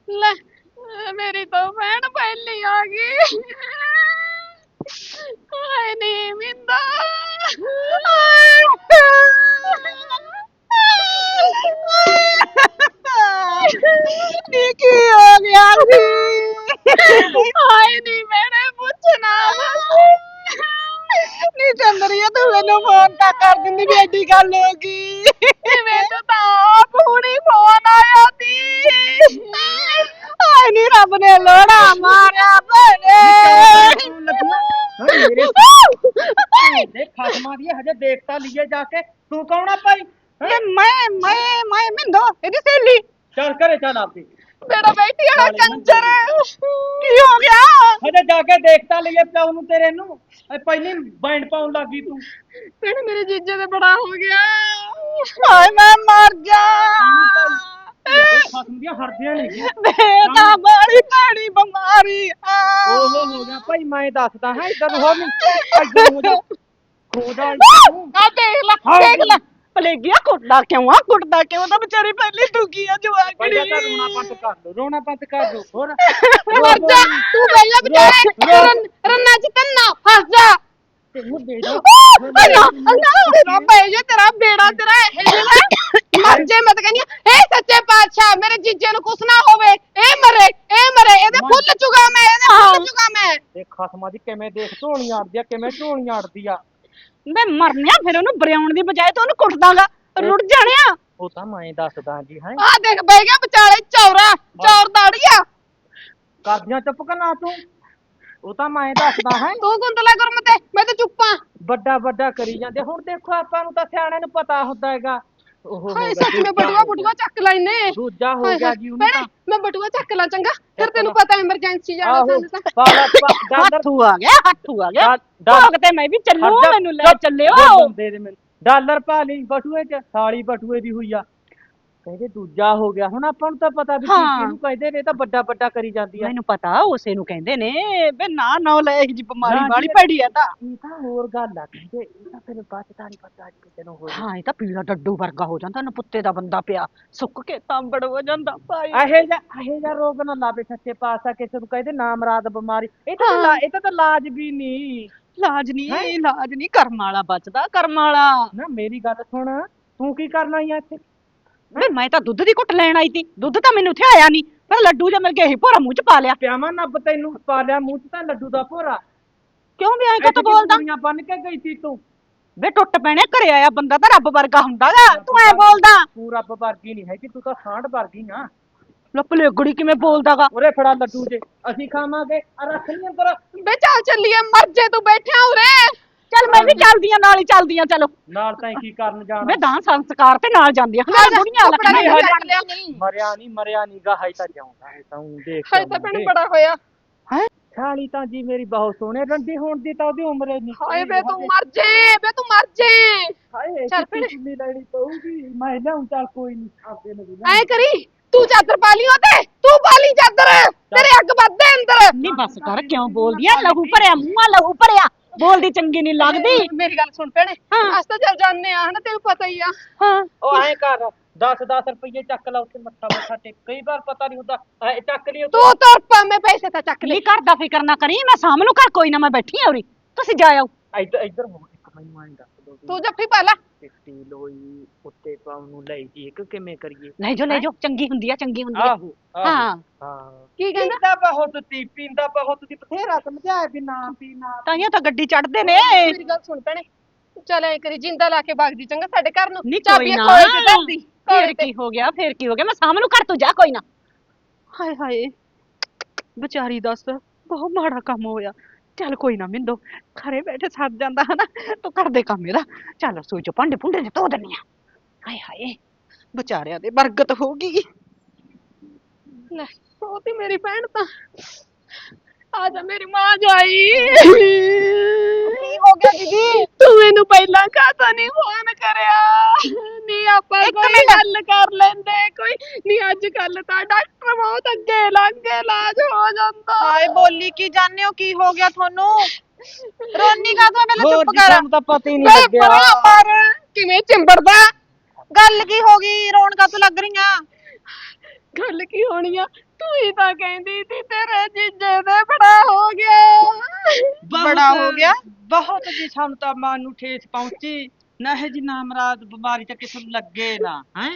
ਲੈ ਅਹ ਮੇਰੀ ਤਾਂ ਭੈਣ ਪਹਿਲੀ ਆ ਗਈ। ਹਾਏ, ਨੀ ਮਿੰਦਾ ਨੀ ਕੀ ਹੋ ਗਿਆ ਹਾਏ ਨੀ ਮੈਨੇ ਪੁੱਛਣਾ। ਨੀ ਚੰਦਰੀਆ ਤੂੰ ਮੈਨੂੰ ਫੋਨ ਤਾਂ ਕਰ ਦਿੰਦੀ ਵੀ ਐਡੀ ਗੱਲ ਹੋ ਗਈ। ਮੈਨੂੰ ਤਾਂ ਆਪ ਹੁਣੀ ਫੋਨ ਆਇਆ ਸੀ। ਹਾਏ ਨੀ ਰੱਬ ਨੇ ਲੋੜਾ ਮਾਰਿਆ ਬਣੇ ਮੇਰੇ ਦੇ ਖਸਮਾਂ ਦੀ ਹਜੇ ਦੇਖਤਾ ਲਈਏ ਜਾ ਕੇ। ਤੂੰ ਕੌਣ ਆ ਭਾਈ? ਮੈਂ ਮੈਂ ਮੈਂ ਮੈਂ ਮਿੰਦੋ ਇਹਦੀ ਸਹੇਲੀ। ਚੱਲ ਘਰੇ ਚੱਲ ਆਪੇ ਬੇੜਾ ਬੈਠੀ ਆ ਕੰਜਰ। ਕੀ ਹੋ ਗਿਆ? ਹਜੇ ਜਾ ਕੇ ਦੇਖਤਾ ਲਈਏ ਪਿਓ ਨੂੰ ਤੇਰੇ ਨੂੰ। ਇਹ ਪਹਿਲੀ ਬੈਂਡ ਪਾਉਣ ਲੱਗੀ ਤੂੰ। ਭੈਣ ਮੇਰੇ ਜੀਜੇ ਦੇ ਬੜਾ ਹੋ ਗਿਆ। ਹਾਏ ਮੈਂ ਮਰ ਜਾ ਖਸਮ ਦੀਆਂ ਹਰਦੀਆਂ ਨਹੀਂ ਇਹ ਤਾਂ ਬੜੀ ਭੈੜੀ ਬਿਮਾਰੀ ਆ। ਉਹ ਹੋ ਗਿਆ। ਭਾਈ ਮੈਂ ਦੱਸਦਾ ਹਾਂ ਇਦਾਂ ਨੂੰ ਹੋ ਨਹੀਂ। ਇਦਾਂ ਨੂੰ ਹੋ ਖੋਦਾ ਨੂੰ ਆ ਦੇਖ ਲੈ। ਦੇਖ ਲੈ। ਪਲੇਗਿਆ ਕੁੱਟਦਾ ਕਿਉਂ ਆ? ਕੁੱਟਦਾ ਕਿਉਂ? ਤਾਂ ਵਿਚਾਰੀ ਪਹਿਲੀ ਦੁਖੀ ਆ ਪਹਿਲਾਂ ਤਾਂ ਜਵਾਕੜੀ ਰੋਣਾ ਬੰਦ ਕਰ ਦੋ ਰੋਣਾ ਬੰਦ ਕਰ ਦੋ ਹੋਰ। ਮਰ ਜਾ ਤੂੰ ਪਹਿਲਾਂ ਵਿਚਾਰੇ ਰਨ- ਚ ਤੰਨਾ ਫਸ ਜਾ। ਤੈਨੂੰ ਦੇ ਦੋ ਅੱਲਾ ਅੱਲਾ ਤੇਰਾ ਪੈ ਜਾ ਤੇਰਾ ਬੇੜਾ ਤੇਰਾ ਇਹ ਜਿਹੜਾ ਮਰ ਜੇ ਮੈਂ ਤਾਂ ਕਹਿੰਦੀ ਆ, ਇਹ ਸੱਚੇ ਪਾਤਸ਼ਾਹ ਮੇਰੇ ਜੀਜੇ ਨੂੰ ਕੁਛ ਨਾ ਹੋਵੇ ਇਹ ਮਰੇ ਇਹ ਮਰੇ ਇਹਦੇ ਫੁੱਲ ਚੁਗਾ ਮੈਂ ਇਹਦੇ ਫੁੱਲ ਚੁਗਾ ਮੈਂ। ਇਹ ਖਸਮਾਂ ਦੀ ਕਿਵੇਂ ਦੇਖ ਢੋਣੀ ਆੜਦੀ ਆ ਕਿਵੇਂ ਢੋਣੀ ਆੜਦੀ ਆ ਮੈਂ ਮਰਨਿਆ ਫਿਰ ਉਹਨੂੰ ਬਰਿਆਉਣ ਦੀ ਬਜਾਏ ਤਾਂ ਉਹਨੂੰ ਕੁੱਟਦਾਗਾ। ਰੁੜ ਜਾਣਿਆ ਉਹ ਤਾਂ ਮੈਂ ਦੱਸਦਾ ਜੀ ਹੈ। ਆ ਦੇਖ ਬਹਿ ਗਿਆ ਵਿਚਾਲੇ ਚੌਰਾ ਚੌਰ ਦਾੜੀਆ ਕਰਦੀਆਂ ਚੁੱਪ ਕਰਨਾ ਤੂੰ। ਉਹ ਤਾਂ ਮੈਂ ਦੱਸਦਾ ਹੈ। ਤੂੰ ਗੁੰਦਲਾ ਗੁਰਮ ਤੇ ਮੈਂ ਤਾਂ ਚੁੱਪਾਂ ਵੱਡਾ ਵੱਡਾ ਕਰੀ ਜਾਂਦੇ। ਹੁਣ ਦੇਖੋ ਆਪਾਂ ਨੂੰ ਤਾਂ ਸਿਆਣਿਆਂ ਨੂੰ ਪਤਾ ਹੁੰਦਾ ਹੈਗਾ। ਉਹ ਹੋ ਹਾਏ ਸੱਚ ਮੈਂ ਬਟੂਆ ਬਟੂਆ ਚੱਕ ਲੈਨੇ ਦੂਜਾ ਹੋ ਗਿਆ ਜੀ ਉਹਨੂੰ ਭੈਣੇ, ਤਾਂ ਮੈਂ ਬਟੂਆ ਚੱਕ ਲਾਂ ਚੰਗਾ। ਫਿਰ ਤੈਨੂੰ ਪਤਾ ਐਮਰਜੈਂਸੀ ਜਾਣਾ ਆਹੋ। ਸਾਨੂੰ ਤਾਂ। ਪਾਲਾ ਡਾਲਰ ਹੱਥੂ ਆ ਗਿਆ ਹੱਥੂ ਆ ਗਿਆ। ਡਾਲਰ ਭੋਗ ਤੇ ਮੈਂ ਵੀ ਚੱਲੂ ਮੈਨੂੰ ਲੈ ਚੱਲਿਓ। ਬੋਲਣ ਦੇ ਦੇ ਮੈਨੂੰ। ਡਾਲਰ ਪਾ ਲਈ ਬਟੂਏ ਚ ਸਾਲੀ ਬਟੂਏ ਦੀ ਹੋਈ ਆ। ਕਹਿੰਦੇ ਦੂਜਾ ਹੋ ਗਿਆ ਹੁਣ ਆਪਾਂ ਨੂੰ ਤਾਂ ਪਤਾ ਵੀ ਹਾਂ। ਕਿਹਨੂੰ ਕਹਿੰਦੇ ਨੇ ਇਹ ਤਾਂ ਵੱਡਾ ਵੱਡਾ ਕਰੀ ਜਾਂਦੀ ਆ। ਮੈਨੂੰ ਪਤਾ ਉਸੇ ਨੂੰ ਕਹਿੰਦੇ ਨੇ ਬੇ ਨਾ ਨਾ ਲੈ ਇਹ ਜੀ ਬਿਮਾਰੀ ਵਾਲੀ। ਭੈੜੀ ਆ ਤਾਂ। ਇਹ ਤਾਂ ਹੋਰ ਗੱਲ ਆ ਕਹਿੰਦੇ ਇਹ ਤਾਂ ਫਿਰ ਬਚਦਾ ਨਹੀਂ ਪਤਾ ਅੱਜ ਕਿਸੇ ਨੂੰ ਹੋਈ ਹਾਂ ਇਹ ਤਾਂ ਪੀਲਾ ਡੱਡੂ ਵਰਗਾ ਹੋ ਜਾਂਦਾ ਨਪੁੱਤੇ ਦਾ ਬੰਦਾ ਪਿਆ ਸੁੱਕ ਕੇ ਤਾਂਬੜ ਹੋ ਜਾਂਦਾ ਭਾਈ। ਇਹੇ ਜਿਹਾ ਇਹੇ ਜਿਹਾ ਰੋਗ ਨਾ ਲਾਵੇ ਸੱਚੇ ਪਾਤਸ਼ਾਹ ਕਿਸੇ ਨੂੰ ਕਹਿੰਦੇ ਨਾਮਰਾਦ ਬਿਮਾਰੀ। ਇਹ ਤਾਂ ਲਾ- ਇਹ ਤਾਂ ਤਾਂ ਇਲਾਜ ਵੀ ਨਹੀਂ ਇਲਾਜ ਨਹੀਂ ਇਲਾਜ ਨਹੀਂ ਕਰਮ ਵਾਲਾ ਬਚਦਾ ਕਰਮ ਵਾਲਾ। ਨਾ ਮੇਰੀ ਗੱਲ ਸੁਣ ਤੂੰ ਕੀ ਕਰਨਾ ਆ ਇੱਥੇ? ਬੇ ਮੈਂ ਤਾਂ ਦੁੱਧ ਦੀ ਘੁੱਟ ਲੈਣ ਆਈ ਸੀ। ਦੁੱਧ ਤਾਂ ਮੈਨੂੰ ਇੱਥੇ ਆਇਆ ਨਹੀਂ ਫਿਰ ਲੱਡੂ ਜੇ ਮਿਲ ਕੇ ਹੀ ਭੋਰਾ ਮੂੰਹ ਚ ਪਾ ਲਿਆ। ਪਿਆਵਾਂ ਨੱਬ ਤੈਨੂੰ ਪਾ ਲਿਆ ਮੂੰਹ 'ਚ ਤਾਂ ਲੱਡੂ ਦਾ ਭੋਰਾ। ਕਿਉਂ ਵੀ ਐਂ ਕਾ ਬੋਲਦਾ? ਕੁੜੀਆਂ ਬੰਨ ਕੇ ਗਈ ਸੀ ਤੂੰ। ਵੇ ਟੁੱਟ ਪੈਣੇ ਘਰੇ ਆਇਆ ਬੰਦਾ ਤਾਂ ਰੱਬ ਵਰਗਾ ਹੁੰਦਾਗਾ ਤੂੰ ਐ ਬੋਲਦਾ। ਤੂੰ ਰੱਬ ਵਰਗੀ ਨਹੀਂ ਹੈਗੀ ਤੂੰ ਤਾਂ ਸਾਂਢ ਵਰਗੀ ਆ ਲੱਪਲੇ ਗੁੜੀ ਕਿਵੇਂ ਬੋਲਦਾਗਾ। ਉਰੇ ਫੜਾ ਲੱਡੂ ਜੇ। ਅਸੀਂ ਖਾਵਾਂਗੇ। ਆ ਰੱਖ ਲਈ ਅੰਦਰ। ਬੇ ਚੱਲ ਚੱਲੀਏ ਮਰ ਜੇ ਤੂੰ ਬੈਠਾ ਉਰੇ। ਚੱਲ ਮੈਂ ਵੀ ਚੱਲਦੀ ਆ ਨਾਲ ਹੀ ਚੱਲਦੀ ਆ ਚਲੋ। ਨਾਲ ਤਾਂ ਕੀ ਕਰਨ ਜਾਣਾ? ਵੇ ਦਾਨ ਸੰਸਕਾਰ ਤੇ ਨਾਲ ਜਾਂਦੀਆਂ ਆ ਜਾ, ਬੁੜੀਆਂ ਕੱਪੜਾ ਲੱਗੀਆਂ ਲੈ ਹਜੇ- ਚੱਕ ਲਿਆ ਨਹੀਂ? ਮਰਿਆ ਨਹੀਂ ਮਰਿਆ ਨਹੀਂ ਗਾ ਹਾਈ ਤਾਂ ਜਾਉਂਦਾ ਹੈ ਤਾਂ ਊਂ ਦੇਖ ਹਾਏ ਤਾਂ ਭੈਣੇ ਬੜਾ ਹੋਇਆ। ਛਾਲੀ ਤਾਂ ਜੀ ਮੇਰੀ ਬਹੁਤ ਸੋਹਣੇ ਰੰਡੀ ਹੋਣ ਦੀ ਤਾਂ ਉਹਦੀ ਉਮਰ ਹੀ ਨਹੀਂ ਹਾਏ ਬੇ ਤੂੰ ਮਰ ਜੇ ਬੇ ਤੂੰ ਮਰ ਜੇ। ਹਾਏ ਚੱਲ ਚੱਲ ਭੈਣੇ। ਚੁੰਨੀ ਲੈਣੀ ਪਊਗੀ। ਮੈਂ ਲਿਆਉਂ ਚੱਲ ਕੋਈ ਨਹੀਂ ਆਪੇ ਨੂੰ ਐ ਕਰੀ ਤੂੰ ਚਾਦਰ ਪਾ ਲਈ ਉਹਤੇ ਤੂੰ ਪਾ ਲਈ ਚਾਦਰ। ਤੇਰੇ ਅੱਗ ਵੱਧਦੇ ਅੰਦਰ। ਨਹੀਂ ਬਸ ਕਰ ਕਿਉਂ ਬੋਲਦੀ ਆ? ਲਹੂ ਭਰਿਆ ਮੂੰਹਾਂ ਲਹੂ ਭਰਿਆ। ਬੋਲਦੀ ਚੰਗੀ ਨਹੀਂ ਲੱਗਦੀ। ਮੇਰੀ ਗੱਲ ਸੁਣ ਭੈਣੇ ਅਸ ਤਾਂ ਚੱਲ ਜਾਂਦੇ ਆ ਹਨਾ ਤੈਨੂੰ ਪਤਾ ਹੀ ਆ। ਹਾਂ। ਉਹ ਐਂ ਕਰ 10 10 ਰੁਪਏ ਚੱਕ ਲਾ ਉੱਥੇ ਮੱਥਾ ਮੱਥਾ ਟੇਕ। ਕਈ ਵਾਰ ਪਤਾ ਨਹੀਂ ਹੁੰਦਾ ਐ ਚੱਕ ਲਈ। ਤੂੰ ਤੁਰ ਪਾ ਮੈਂ ਪੈਸੇ ਤਾਂ ਚੱਕ ਲੈ ਨਹੀਂ ਕਰਦਾ ਫਿਕਰ ਨਾ ਕਰੀ ਮੈਂ ਸਾਹਮਣੇ ਘਰ ਕੋਈ ਨਾ ਮੈਂ ਬੈਠੀ ਆ ਉਰੀ। ਤੁਸੀਂ ਜਾ ਆਓ ਇੱਧਰ ਇੱਧਰ ਹੋ ਇੱਕ ਮੈਨੂੰ ਐਂ ਦੱਸ ਦੋ। ਤੂੰ ਜੱਫੀ ਪਾ ਲੈ। ਚਿੱਟੀ ਲੋਈ ਉੱਤੇ ਪਾਉਣ ਨੂੰ ਲਈ ਦੀ ਇੱਕ ਕਿਵੇਂ ਕਰੀਏ? ਲੈ ਜਾਓ ਲੈ ਜਾਓ ਚੰਗੀ ਹੁੰਦੀ ਆ ਚੰਗੀ ਹੁੰਦੀ ਆ। ਆਹੋ ਹਾਂ। ਹਾਂ। ਕੀ ਕਹਿੰਦਾ? ਪੀਂਦਾ ਬਹੁਤ ਤੀ ਪੀਂਦਾ ਬਹੁਤ ਤੀ ਬਥੇਰਾ ਸਮਝਾਇਆ ਵੀ ਨਾ। ਪੀਣਾ ਤਾਈਆਂ ਤਾਂ ਗੱਡੀ ਚੜਦੇ ਨੇ। ਮੇਰੀ ਗੱਲ ਸੁਣ ਭੈਣੇ। ਚੱਲ ਐ ਕਰੀ ਜਿੰਦਾ ਲਾ ਕੇ ਵਗਦੀ ਚੰਗਾ ਸਾਡੇ ਘਰ ਨੂੰ ਨਹੀਂ ਕੋਈ ਚਾਬੀਆਂ ਨਾ ਕੋਲੇ ਤੇ ਧਰਦੀ ਫੇਰ ਕੋਲੇ ਤੇ। ਕੀ ਹੋ ਗਿਆ ਫੇਰ ਕੀ ਹੋ ਗਿਆ? ਮੈਂ ਸਾਹਮਣੇ ਘਰ ਤੋਂ ਜਾ ਕੋਈ ਨਾ। ਹਾਏ ਹਾਏ। ਵਿਚਾਰੀ ਦੱਸ ਬਹੁਤ ਮਾੜਾ ਕੰਮ ਹੋਇਆ। ਚੱਲ ਕੋਈ ਨਾ ਮਿੰਦੋ, ਘਰੇ ਬੈਠੇ ਸਰ ਜਾਂਦਾ ਹਨਾ, ਤੂੰ ਕਰਦੇ ਕੰਮ ਇਹਦਾ। ਚੱਲ ਸੂਈ ਚ ਭਾਂਡੇ ਭੁੰਡੇ ਚ ਧੋ ਦਿੰਨੀ ਆ। ਹਾਏ ਹਾਏ, ਵਿਚਾਰਿਆਂ ਦੇ ਬਰਕਤ ਹੋ ਗਈ। ਲੈ, ਉਹ ਤੇ ਮੇਰੀ ਭੈਣ ਤਾਂ। ਆ ਜਾ ਮੇਰੀ ਮਾਂ ਜਾਈ। ਕੀ ਹੋ ਗਿਆ ਦੀਦੀ? ਤੂੰ ਮੈਨੂੰ ਪਹਿਲਾਂ ਕਾਹਤੋਂ ਨਹੀਂ ਫੋਨ ਕਰਿਆ? ਨਹੀਂ ਆਪਾਂ ਕੋਈ ਗੱਲ ਕਰ ਲੈਂਦੇ ਕੋਈ ਨਹੀਂ ਅੱਜ ਕੱਲ ਤਾਂ ਡਾਕਟਰ ਬਹੁਤ ਅੱਗੇ ਲੰਘੇ ਇਲਾਜ ਹੋ ਜਾਂਦਾ। ਹਾਏ ਬੋਲੀ ਕੀ ਜਾਣਦੇ ਹੋ? ਕੀ ਹੋ ਗਿਆ ਤੁਹਾਨੂੰ? ਰੋਨੀ ਕਾ ਤੋਂ ਪਹਿਲਾਂ ਹੋਰ ਚੁੱਪ ਜੀ ਕਰ। ਸਾਨੂੰ ਤਾਂ ਪਤਾ ਹੀ ਨਹੀਂ ਮੈਂ ਲੱਗਿਆ। ਪਰਾਂ ਪਰ ਕਿਵੇਂ ਚਿੰਬੜਦਾ? ਗੱਲ ਕੀ ਹੋ ਗਈ? ਰੋਣ ਕਾ ਤੋਂ ਲੱਗ ਰਹੀਆਂ। ਗੱਲ ਕੀ ਹੋਣੀ ਆ? ਤੂੰ ਹੀ ਤਾਂ ਕਹਿੰਦੀ ਸੀ ਤੇਰੇ ਜੀਜੇ ਦੇ ਬੜਾ ਹੋ ਗਿਆ। ਬੜਾ ਹੋ ਗਿਆ? ਬਹੁਤ ਜੀ ਸਾਨੂੰ ਤਾਂ ਮਨ ਨੂੰ ਠੇਸ ਪਹੁੰਚੀ। ਨਾ ਇਹ ਜੀ ਨਾਮਰਾਦ ਬਿਮਾਰੀ ਤਾਂ ਕਿਸੇ ਨੂੰ ਲੱਗੇ ਨਾ ਹੈ?